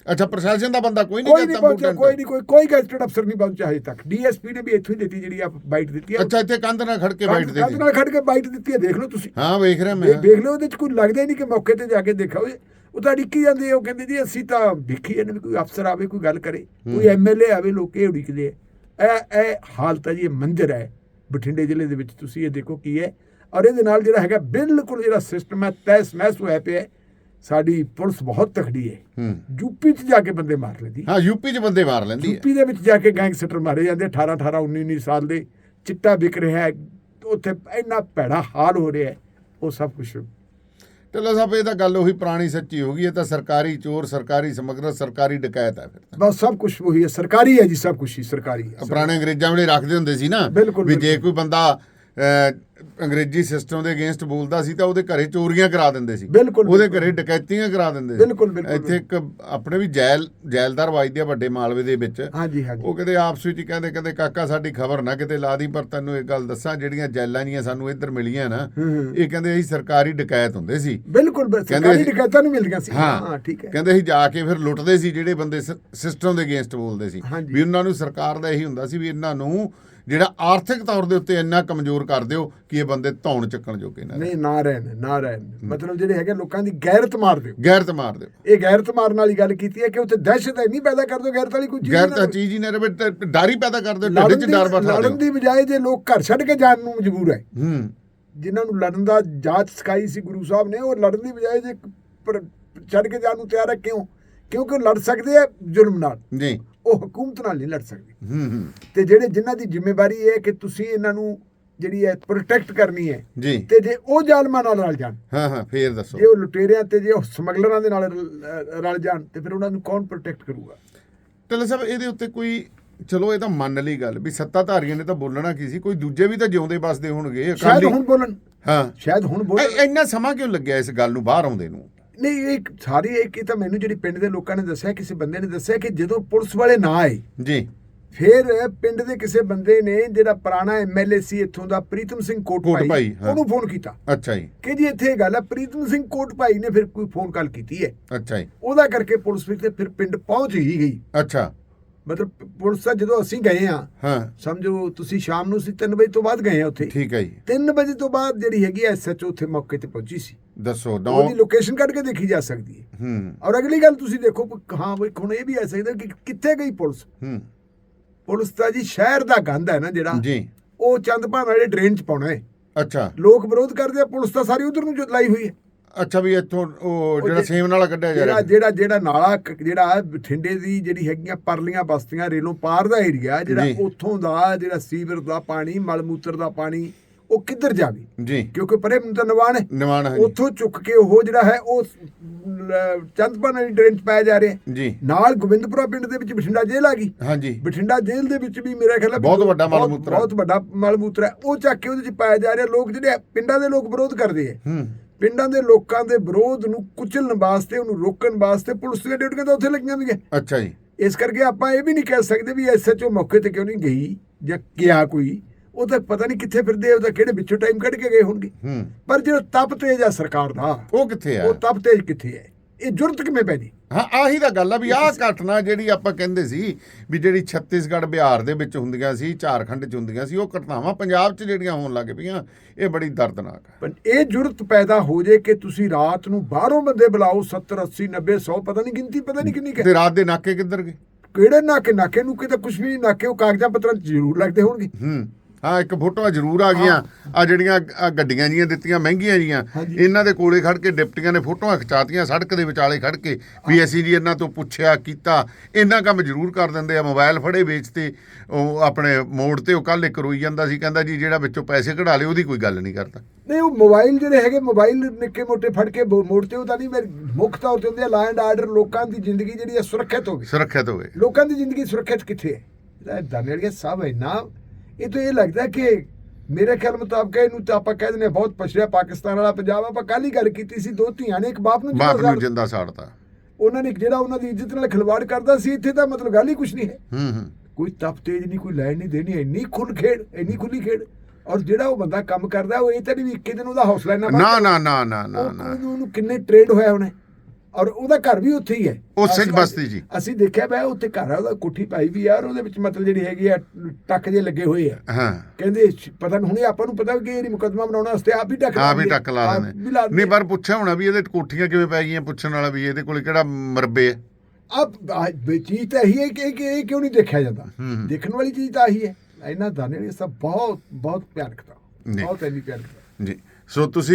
ਅੱਛਾ ਪ੍ਰਸ਼ਾਸਨ ਦਾ ਬੰਦਾ ਕੋਈ ਨਹੀਂ ਕਰਤਾ ਪਹੁੰਚਿਆ ਕੋਈ ਨਹੀਂ ਕੋਈ ਕੋਈ ਗੈਸਟਡ ਅਫਸਰ ਨਹੀਂ ਪਹੁੰਚਿਆ ਹਜੇ ਤੱਕ। ਡੀਐਸਪੀ ਨੇ ਵੀ ਇੱਥੋਂ ਹੀ ਦਿੱਤੀ ਜਿਹੜੀ ਆ ਬਾਈਟ ਦਿੱਤੀ ਹੈ ਅੱਛਾ ਇੱਥੇ ਕੰਧ ਨਾਲ ਖੜ ਕੇ ਬੈਠਦੇ ਕੰਧ ਸੀ ਨਾਲ ਖੜ ਕੇ ਬਾਈਟ ਦਿੱਤੀ ਹੈ ਦੇਖ ਲਓ ਤੁਸੀਂ। ਹਾਂ ਵੇਖ ਰਿਹਾ ਮੈਂ। ਵੇਖ ਲਓ ਉਹਦੇ ਚ ਕੋਈ ਲੱਗਦਾ ਹੀ ਨਹੀਂ ਕਿ ਮੌਕੇ ਤੇ ਜਾ ਕੇ ਦੇਖਾ ਹੋਏ ਉਹ ਤਾਂ ਡਿੱਕੀ ਜਾਂਦੇ ਉਹ ਕਹਿੰਦੇ ਜੀ ਅਸੀਂ ਤਾਂ ਦੇਖੀ ਜਾਂਦੇ ਵੀ ਕੋਈ ਅਫਸਰ ਆਵੇ ਕੋਈ ਗੱਲ ਕਰੇ। ਕੋਈ ਐਮਐਲਏ ਆਵੇ ਲੋਕ ਇਹ ਉਡੀਕਦੇ ਆ। ਇਹ ਇਹ ਹਾਲਤ ਹੈ ਜੀ ਇਹ ਮੰਜ਼ਰ ਹੈ ਬਠਿੰਡੇ ਜ਼ਿਲ੍ਹੇ ਦੇ ਵਿੱਚ ਤੁਸੀਂ ਇਹ ਦੇਖੋ ਕੀ ਹੈ। ਔਰ ਇਹਦੇ ਨਾਲ ਜਿਹੜਾ ਹੈਗਾ ਬਿਲਕੁਲ ਜਿਹੜਾ ਸਿਸਟਮ ਹੈ ਤੈਸ ਮਹਿਸ ਹੋਇਆ ਪਿਆ। ਸਾਡੀ ਪੁਲਿਸ ਬਹੁਤ ਤਕੜੀ ਹੈ। ਯੂਪੀ 'ਚ ਜਾ ਕੇ ਬੰਦੇ ਮਾਰ ਲੈਂਦੀ। ਹਾਂ ਯੂਪੀ 'ਚ ਬੰਦੇ ਮਾਰ ਲੈਂਦੀ ਹੈ ਯੂਪੀ ਦੇ ਵਿੱਚ ਜਾ ਕੇ ਗੈਂਗਸਟਰ ਮਾਰੇ ਜਾਂਦੇ 18 18 19 19 ਸਾਲ ਦੇ ਚਿੱਟਾ ਵਿਕ ਰਿਹਾ ਹੈ ਉੱਥੇ ਇੰਨਾ ਭੈੜਾ ਹਾਲ ਹੋ ਰਿਹਾ ਹੈ ਉਹ ਸਭ ਕੁਝ ਢਿੱਲੋਂ ਸਾਹਿਬ ਇਹ ਤਾਂ ਗੱਲ ਉਹੀ ਪੁਰਾਣੀ ਸੱਚੀ ਹੋ ਗਈ ਇਹ ਤਾਂ ਸਰਕਾਰੀ ਚੋਰ ਸਰਕਾਰੀ ਸਮਗਲਰ ਸਰਕਾਰੀ ਡਕੈਤ ਹੈ ਫਿਰ। ਬਸ ਸਭ ਕੁਝ ਉਹੀ ਹੈ ਸਰਕਾਰੀ ਹੈ ਜੀ ਸਭ ਕੁਝ ਹੀ ਸਰਕਾਰੀ ਹੈ ਪੁਰਾਣੇ ਅੰਗਰੇਜ਼ਾਂ ਵੇਲੇ ਰੱਖਦੇ ਹੁੰਦੇ ਸੀ ਨਾ ਵੀ ਜੇ। ਕੋਈ ਬੰਦਾ ਅੰਗਰੇਜ਼ੀ ਸਿਸਟਮ ਦੇ ਅਗੇਂਸਟ ਬੋਲਦਾ ਸੀ ਤਾਂ ਉਹਦੇ ਘਰੇ ਚੋਰੀਆਂ ਕਰਾ ਦਿੰਦੇ ਸੀ। ਉਹਦੇ। ਘਰੇ ਡਕੈਤੀਆਂ ਕਰਾ ਦਿੰਦੇ ਸੀ। ਇੱਥੇ ਇੱਕ ਆਪਣੇ ਵੀ ਜੈਲ ਜੈਲਦਾਰ ਵੱਜਦੇ ਆ ਵੱਡੇ ਮਾਲਵੇ ਦੇ ਵਿੱਚ। ਹਾਂਜੀ ਹਾਂਜੀ। ਉਹ ਕਹਿੰਦੇ ਆਪਸ ਵਿੱਚ ਕਹਿੰਦੇ ਕਹਿੰਦੇ ਕਾਕਾ ਸਾਡੀ ਖਬਰ ਨਾ ਕਿਤੇ ਲਾ ਦੀ ਪਰ ਤੈਨੂੰ ਇੱਕ ਗੱਲ ਦੱਸਾਂ ਜਿਹੜੀਆਂ ਜੈਲਾਂ ਜੀਆਂ ਸਾਨੂੰ ਇੱਧਰ ਮਿਲੀਆਂ ਨਾ। ਇਹ ਕਹਿੰਦੇ ਅਸੀਂ ਸਰਕਾਰੀ ਡਕੈਤ ਹੁੰਦੇ ਸੀ। ਬਿਲਕੁਲ ਸਰਕਾਰੀ ਅਸੀਂ- ਡਕੈਤਾਂ ਨੂੰ ਮਿਲਦੀਆਂ ਸੀ। ਹਾਂ। ਠੀਕ ਹੈ। ਕਹਿੰਦੇ ਅਸੀਂ ਜਾ ਕੇ ਫਿਰ ਲੁੱਟਦੇ ਸੀ ਜਿਹੜੇ ਬੰਦੇ ਸਿਸਟਮ ਦੇ ਅਗੇਂਸਟ ਬੋਲਦੇ ਸੀ। ਵੀ ਉਹਨਾਂ ਨੂੰ ਸਰਕਾਰ ਦਾ ਇਹੀ ਹੁੰਦਾ ਸੀ ਵੀ ਇਹਨਾਂ ਨੂੰ ਜਿਹੜਾ ਆਰਥਿਕ ਤੌਰ ਦੇ ਉੱਤੇ ਇੰਨਾ ਕਮਜ਼ੋਰ ਕਰ ਦਿਓ ਕਿ ਇਹ ਬੰਦੇ ਧੌਣ ਚੱਕਣ ਜੋਗੇ ਨਾ ਨਹੀਂ ਨਾ ਰਹਿਣ ਨਾ ਰਹਿਣ। ਮਤਲਬ ਜਿਹੜੇ ਹੈਗੇ ਲੋਕਾਂ ਦੀ ਗੈਰਤ ਮਾਰ ਦਿਓ। ਗੈਰਤ ਮਾਰ ਦਿਓ। ਇਹ ਗੈਰਤ ਮਾਰਨ ਵਾਲੀ ਗੱਲ ਕੀਤੀ ਹੈ ਕਿ ਉੱਥੇ ਦਹਿਸ਼ਤ ਇੰਨੀ ਪੈਦਾ ਕਰ ਦਿਓ ਗੈਰਤ ਵਾਲੀ ਕੋਈ ਚੀਜ਼ ਗੈਰ ਨਾ ਤਾਂ ਹੋਵੇ। ਚੀਜ਼ ਹੀ ਨਾ ਰਵੇ ਡਰ ਹੀ ਪੈਦਾ ਕਰ ਦਿਓ ਢਿੱਡ ਲੜਨ 'ਚ ਡਰ ਬਿਠਾ ਲੜਨ ਦਿਓ। ਦੀ ਬਜਾਏ ਜੇ ਲੋਕ ਘਰ ਛੱਡ ਕੇ ਜਾਣ ਨੂੰ ਮਜਬੂਰ ਹੈ। ਹੂੰ। ਜਿਨ੍ਹਾਂ ਨੂੰ ਲੜਨ ਦਾ ਜਾਚ ਸਿਖਾਈ ਸੀ ਗੁਰੂ ਸਾਹਿਬ ਨੇ ਉਹ ਲੜਨ ਦੀ ਬਜਾਏ ਜੇ ਛੱਡ ਕੇ ਜਾਣ ਨੂੰ ਤਿਆਰ ਹੈ ਕਿਉਂ? ਕਿਉਂਕਿ ਉਹ ਲੜ ਸਕਦੇ ਆ ਜ਼ੁਲਮ ਨਾਲ। ਜੀ। ਉਹ ਹਕੂਮਤ ਨਾਲ ਨਹੀਂ ਲੜ ਸਕਦੇ। ਹੂੰ ਹੂੰ। ਤੇ ਜਿਹੜੇ ਜਿਨ੍ਹਾਂ ਦੀ ਜ਼ਿੰਮੇਵਾਰੀ ਹੈ ਕਿ ਤੁਸੀਂ ਇਹਨਾਂ ਨੂੰ ਜਿਹੜੀ ਹੈ ਪ੍ਰੋਟੈਕਟ ਕਰਨੀ ਹੈ ਤੇ ਜੇ ਉਹ ਜ਼ਾਲਮਾਂ ਨਾਲ ਰਲ ਜਾਣ ਹਾਂ ਹਾਂ ਫੇਰ ਦੱਸੋ। ਜੇ ਉਹ ਲੁਟੇਰਿਆਂ ਤੇ ਜੇ ਉਹ ਸਮਗਲਰਾਂ ਦੇ ਨਾਲ ਰਲ- ਜਾਣ ਤੇ ਫਿਰ ਉਹਨਾਂ ਨੂੰ ਕੌਣ ਪ੍ਰੋਟੈਕਟ ਕਰੂਗਾ? ਢਿੱਲੋਂ ਸਾਹਿਬ ਇਹਦੇ ਉੱਤੇ ਕੋਈ ਚਲੋ ਇਹ ਤਾਂ ਮੰਨ ਲਈ ਗੱਲ ਵੀ ਸੱਤਾਧਾਰੀਆਂ ਨੇ ਤਾਂ ਬੋਲਣਾ ਕੀ ਸੀ? ਕੋਈ ਦੂਜੇ ਵੀ ਤਾਂ ਜਿਉਂਦੇ ਵੱਸਦੇ ਹੋਣਗੇ ਸ਼ਾਇਦ ਹੁਣ ਬੋਲਣ। ਹਾਂ। ਸ਼ਾਇਦ ਹੁਣ ਬੋਲਣ। ਇੰਨਾ ਸਮਾਂ ਕਿਉਂ ਲੱਗਿਆ ਇਸ ਗੱਲ ਨੂੰ ਬਾਹਰ ਆਉਂਦੇ ਨੂੰ? ਨਹੀਂ ਇਹ ਸਾਰੀ ਇੱਕ ਇਹ ਤਾਂ ਮੈਨੂੰ ਜਿਹੜੀ ਪਿੰਡ ਦੇ ਲੋਕਾਂ ਨੇ ਦੱਸਿਆ ਕਿਸੇ ਬੰਦੇ ਨੇ ਦੱਸਿਆ ਕਿ ਜਦੋਂ ਪੁਲਿਸ ਵਾਲੇ ਨਾ ਆਏ ਜੀ। ਫਿਰ ਪਿੰਡ ਦੇ ਕਿਸੇ ਬੰਦੇ ਨੇ ਜਿਹੜਾ ਪੁਰਾਣਾ ਐਮਐਲਏ ਸੀ ਇੱਥੋਂ ਦਾ ਪ੍ਰੀਤਮ ਸਿੰਘ ਕੋਟਪਾਈ। ਉਹਨੂੰ ਫੋਨ ਕੀਤਾ। ਅੱਛਾ ਜੀ। ਕਿ ਜੀ ਇੱਥੇ ਗੱਲ ਹੈ ਪ੍ਰੀਤਮ ਸਿੰਘ ਕੋਟਪਾਈ ਨੇ ਫਿਰ ਕੋਈ ਫੋਨ ਕਾਲ ਕੀਤੀ ਹੈ। ਅੱਛਾ ਜੀ। ਉਹਦਾ ਕਰਕੇ ਪੁਲਿਸ ਵੀ ਤੇ ਫਿਰ ਪਿੰਡ ਪਹੁੰਚ ਹੀ ਗਈ। ਅੱਛਾ। ਮਤਲਬ ਪੁਲਿਸ ਜਦੋਂ ਅਸੀਂ ਗਏ ਆ ਹਾਂ। ਸਮਝੋ ਤੁਸੀਂ ਸ਼ਾਮ ਨੂੰ ਸੀ 3 ਵਜੇ ਤੋਂ ਬਾਅਦ ਗਏ ਆ ਉੱਥੇ। ਠੀਕ ਹੈ ਜੀ। 3 ਵਜੇ ਤੋਂ ਬਾਅਦ ਜਿਹੜੀ ਹੈਗੀ ਐਸਐਚਓ ਉੱਥੇ ਮੌਕੇ ਤੇ ਪਹੁੰਚੀ ਸੀ। ਦੱਸੋ ਨੌ ਉਹਦੀ ਲੋਕੇਸ਼ਨ ਕੱਢ ਕੇ ਦੇਖੀ ਜਾ ਸਕਦੀ ਹੈ। ਹੂੰ। ਔਰ ਅਗਲੀ ਗੱਲ ਤੁਸੀਂ ਦੇਖੋ ਹਾਂ ਬਈ ਹੁਣ ਇਹ ਵੀ ਆ ਸਕਦਾ ਕਿ ਕਿੱਥੇ ਗਈ ਪੁਲਿਸ? ਹੂੰ। ਪੁਲਿਸ ਦਾ ਜੀ ਸ਼ਹਿਰ ਦਾ ਗੰਦ ਹੈ ਨਾ ਜਿਹੜਾ। ਜੀ। ਉਹ ਚੰਦਪਾਨ ਵਾਲੇ ਡਰੇਨ ਚ ਪਾਉਣਾ ਹੈ। ਅੱਛਾ। ਲੋਕ ਵਿਰੋਧ ਕਰਦੇ ਆ ਪੁਲਿਸ ਤਾਂ ਸਾਰੀ ਉਧਰ ਨੂੰ ਲਾਈ ਹੋਈ ਹੈ। ਅੱਛਾ ਵੀ ਇੱਥੋਂ ਉਹ ਜਿਹੜਾ ਸੇਮ ਨਾਲਾ ਕੱਢਿਆ ਜਾ ਰਿਹਾ ਜਿਹੜਾ ਜਿਹੜਾ ਨਾਲਾ ਜਿਹੜਾ ਬਠਿੰਡੇ ਦੀ ਜਿਹੜੀ ਹੈਗੀਆਂ ਪਰਲੀਆਂ ਬਸਤੀਆਂ ਰੇਲੋਂ ਪਾਰ ਦਾ ਏਰੀਆ ਜਿਹੜਾ। ਉੱਥੋਂ ਦਾ ਜਿਹੜਾ ਸੀਵਰ ਦਾ ਪਾਣੀ ਮਲ ਮੂਤਰ ਦਾ ਪਾਣੀ ਉਹ ਕਿੱਧਰ ਜਾਵੇ? ਜੀ। ਕਿਉਂਕਿ ਪਰੇ ਤਾਂ ਨਵਾਨ ਹੈ। ਨਿਵਾਨ ਹੈ ਉੱਥੋਂ ਚੁੱਕ ਕੇ ਉਹ ਜਿਹੜਾ ਹੈ ਉਹ ਚੰਦਪਾਨ ਵਾਲੀ ਡਰੇਨ ਪਾਇਆ ਜਾ ਰਿਹਾ। ਜੀ। ਨਾਲ ਗੋਬਿੰਦਪੁਰਾ ਪਿੰਡ ਦੇ ਵਿੱਚ ਬਠਿੰਡਾ ਜੇਲ੍ਹ ਆ ਗਈ। ਹਾਂਜੀ। ਬਠਿੰਡਾ ਜੇਲ੍ਹ ਦੇ ਵਿੱਚ ਵੀ ਮੇਰਾ ਖਿਆਲ ਬਹੁਤ ਵੱਡਾ ਮਲ ਬਹੁਤ- ਵੱਡਾ ਮਲ ਮੂਤਰ ਹੈ। ਉਹ ਚੱਕ ਕੇ ਉਹਦੇ ਚ ਪਾਇਆ ਜਾ ਰਿਹਾ। ਲੋਕ ਜਿਹੜੇ ਪਿੰਡਾਂ ਦੇ ਲੋਕ ਵਿਰੋਧ ਕਰਦੇ ਆ। ਹੂੰ। ਪਿੰਡਾਂ ਦੇ ਲੋਕਾਂ ਦੇ ਵਿਰੋਧ ਨੂੰ ਕੁਚਲਣ ਵਾਸਤੇ ਉਹਨੂੰ ਰੋਕਣ ਵਾਸਤੇ ਪੁਲਿਸ ਦੀਆਂ ਡਿਊਟੀਆਂ ਤਾਂ ਉੱਥੇ ਲੱਗੀਆਂ ਹੋਈਆਂ। ਅੱਛਾ ਜੀ। ਇਸ ਕਰਕੇ ਆਪਾਂ ਇਹ ਵੀ ਨਹੀਂ ਕਹਿ ਸਕਦੇ ਵੀ ਐਸਐਚਓ ਮੌਕੇ ਤੇ ਕਿਉਂ ਨਹੀਂ ਗਈ ਜਾਂ ਗਿਆ ਕੋਈ। ਉਹ ਤਾਂ ਪਤਾ ਨਹੀਂ ਕਿੱਥੇ ਫਿਰਦੇ ਆ, ਉਹ ਤਾਂ ਕਿਹੜੇ ਵਿੱਚੋਂ ਟਾਈਮ ਕੱਢ ਕੇ ਗਏ ਹੋਣਗੇ। ਪਰ ਜਿਹੜਾ ਤਪ ਤੇਜ ਆ ਸਰਕਾਰ ਦਾ ਉਹ ਕਿੱਥੇ ਆ? ਉਹ ਤਪ ਤੇਜ ਕਿੱਥੇ ਹੈ? ਇਹ ਜੁਰਤ ਕਿਵੇਂ ਪੈ ਜੀ ਹਾਂ ਆਹੀ ਤਾਂ ਗੱਲ ਆ ਵੀ ਆਹ ਘਟਨਾ ਜਿਹੜੀ ਆਪਾਂ ਕਹਿੰਦੇ ਸੀ ਵੀ ਜਿਹੜੀ ਛੱਤੀਸਗੜ੍ਹ ਬਿਹਾਰ ਦੇ ਵਿੱਚ ਹੁੰਦੀਆਂ ਸੀ ਝਾਰਖੰਡ 'ਚ ਹੁੰਦੀਆਂ ਸੀ ਉਹ ਘਟਨਾਵਾਂ ਪੰਜਾਬ 'ਚ ਜਿਹੜੀਆਂ ਹੋਣ ਲੱਗ ਪਈਆਂ ਇਹ ਬੜੀ ਦਰਦਨਾਕ ਆ। ਪਰ ਇਹ ਜੁਰਤ ਪੈਦਾ ਹੋ ਜੇ ਕਿ ਤੁਸੀਂ ਰਾਤ ਨੂੰ ਬਾਹਰੋਂ ਬੰਦੇ ਬੁਲਾਓ 70 80 90 100 ਪਤਾ ਨਹੀਂ ਗਿਣਤੀ ਪਤਾ ਨਹੀਂ ਕਿੰਨੀ ਕੁ ਹੈ। ਤੇ ਰਾਤ ਦੇ ਨਾਕੇ ਕਿੱਧਰ ਗਏ? ਕਿਹੜੇ ਨਾਕੇ? ਨਾਕੇ ਨੂੰ ਕਿਤੇ ਕੁਝ ਵੀ ਨਾਕੇ ਉਹ ਕਾਗਜ਼ਾਂ ਪੱਤਰਾਂ 'ਚ ਜ਼ਰੂਰ ਲੱਗਦੇ ਹੋਣਗੇ। ਹੂੰ। ਹਾਂ ਇੱਕ ਫੋਟੋਆਂ ਜ਼ਰੂਰ ਆ ਗਈਆਂ। ਆ ਜਿਹੜੀਆਂ ਆਹ ਗੱਡੀਆਂ ਜੀਆਂ ਦਿੱਤੀਆਂ ਮਹਿੰਗੀਆਂ ਜੀਆਂ। ਇਹਨਾਂ ਦੇ ਕੋਲੇ ਖੜ ਕੇ ਡਿਪਟੀਆਂ ਨੇ ਫੋਟੋਆਂ ਖਿਚਾਤੀਆਂ ਸੜਕ ਦੇ ਵਿਚਾਲੇ ਖੜ ਕੇ। ਵੀ ਅਸੀਂ ਜੀ ਇਹਨਾਂ ਤੋਂ ਪੁੱਛਿਆ ਕੀਤਾ। ਇਹਨਾਂ ਕੰਮ ਜ਼ਰੂਰ ਕਰ ਦਿੰਦੇ ਆ ਮੋਬਾਈਲ ਫੜੇ ਵੇਚਤੇ। ਉਹ ਆਪਣੇ ਮੋੜ ਤੇ ਉਹ ਕੱਲ ਇੱਕ ਰੋਈ ਜਾਂਦਾ ਸੀ ਕਹਿੰਦਾ ਜੀ ਜਿਹੜਾ ਵਿੱਚੋਂ ਪੈਸੇ ਕਢਾ ਲਏ ਉਹਦੀ ਕੋਈ ਗੱਲ ਨਹੀਂ ਕਰਦਾ। ਨਹੀਂ ਉਹ ਮੋਬਾਈਲ ਜਿਹੜੇ ਹੈਗੇ ਮੋਬਾਈਲ ਨਿੱਕੇ ਮੋਟੇ ਫੜ ਕੇ ਬੋ- ਮੋੜ ਤੇ ਉਹ ਤਾਂ ਨਹੀਂ ਮੇਰੇ ਮੁੱਖ ਤੌਰ ਤੇ ਹੁੰਦੇ ਲਾਇਨ ਆਰਡਰ ਲੋਕਾਂ ਦੀ ਜ਼ਿੰਦਗੀ ਜਿਹੜੀ ਹੈ ਸੁਰੱਖਿਅਤ ਹੋਵੇ ਸੁਰੱਖਿਅਤ ਹੋਵੇ ਲੋਕਾਂ ਦੀ ਜ਼ਿੰਦਗੀ ਸੁਰੱਖਿਅਤ ਕਿੱਥੇ ਹੈ? ਦਾਨੇੜੀਆ ਸਭ ਹੈ ਨਾ ਇਹ ਤਾਂ ਇਹ ਲੱਗਦਾ ਕਿ ਮੇਰੇ ਖਿਆਲ ਮੁਤਾਬਕ ਇਹਨੂੰ ਤਾਂ ਆਪਾਂ ਕਹਿ ਦਿੰਦੇ ਬਹੁਤ ਪਛੜਿਆ ਪਾਕਿਸਤਾਨ ਵਾਲਾ ਪੰਜਾਬ। ਆਪਾਂ ਕੱਲ ਹੀ ਗੱਲ ਕੀਤੀ ਸੀ ਦੋ ਧੀਆਂ ਨੇ ਇੱਕ ਬਾਪ ਨੂੰ ਜਿੰਦਾ ਬਾਪ ਨੂੰ ਜਿੰਦਾ ਸਾੜਤਾ। ਉਹਨਾਂ ਨੇ ਜਿਹੜਾ ਉਹਨਾਂ ਦੀ ਇੱਜ਼ਤ ਨਾਲ ਖਿਲਵਾੜ ਕਰਦਾ ਸੀ ਇੱਥੇ ਤਾਂ ਮਤਲਬ ਗੱਲ ਹੀ ਕੁਛ ਨਹੀਂ ਹੈ। ਹੂੰ ਹੂੰ। ਕੋਈ ਤਪ ਤੇਜ ਨਹੀਂ ਕੋਈ ਲੈਣ ਨਹੀਂ ਦੇਣੀ ਇੰਨੀ ਖੁੱਲ ਖੇਡ ਇੰਨੀ ਖੁੱਲੀ ਖੇਡ। ਔਰ ਜਿਹੜਾ ਉਹ ਬੰਦਾ ਕੰਮ ਕਰਦਾ ਉਹ ਇਹ ਤਾਂ ਨਹੀਂ ਵੀ ਇੱਕੇ ਦਿਨ ਉਹਦਾ ਹੌਸਲਾ ਨਾ। ਨਾ ਨਾ ਨਾ ਨਾ ਨਾ। ਉਹਨੂੰ ਕਿੰਨੇ ਟ੍ਰੇਨਡ ਹੋਇਆ ਉਹਨੇ ਔਰ ਉਹਦਾ ਘਰ ਵੀ ਉੱਥੇ ਹੀ ਹੈ। ਉਹ ਸਿੰਘ ਬਸਤੀ ਜੀ। ਅਸੀਂ ਦੇਖਿਆ ਪਿਆ ਉੱਥੇ ਘਰ ਆ ਉਹਦਾ ਕੋਠੀ ਪਾਈ ਵੀ ਔਰ ਉਹਦੇ ਵਿੱਚ ਮਤਲਬ ਜਿਹੜੀ ਹੈਗੀ ਆ ਟੱਕ ਜੇ ਲੱਗੇ ਹੋਏ ਆ। ਹਾਂ। ਕਹਿੰਦੇ ਪਤਾ ਨਹੀਂ ਹੁਣੇ ਆਪਾਂ ਨੂੰ ਪਤਾ ਕਿ ਇਹ ਮੁਕਦਮਾ ਬਣਾਉਣ ਵਾਸਤੇ ਆਪ ਹੀ ਟੱਕ ਆ ਵੀ ਲਾਉਂਦੇ ਟੱਕ ਲਾ ਆਪ ਦਿੰਦੇ ਵੀ ਲਾ ਨਹੀਂ ਪਰ ਪੁੱਛਿਆ ਹੋਣਾ ਵੀ ਇਹਦੇ ਕੋਠੀਆਂ ਕਿਵੇਂ ਪੈ ਗਈਆਂ ਪੁੱਛਣ ਵਾਲਾ ਵੀ ਇਹਦੇ ਕੋਲ ਕਿਹੜਾ ਮਰਬੇ ਹੈ ਅਬ ਚੀਜ਼ ਤਾਂ ਇਹੀ ਹੈ ਕਿ ਇਹ ਕਿਉਂ ਨਹੀਂ ਦੇਖਿਆ ਜਾਂਦਾ? ਹੂੰ। ਦੇਖਣ ਵਾਲੀ ਚੀਜ਼ ਤਾਂ ਇਹੀ ਹੈ। ਇਹਨਾਂ ਦਾਨੇ ਨੇ ਸਭ ਬਹੁਤ ਬਹੁਤ ਪਿਆਰ ਕਰਤਾ ਜੀ। ਬਹੁਤ ਇੰਨੀ ਪਿਆਰ ਕਰਤਾ ਜੀ। ਸੋ ਤੁਸੀਂ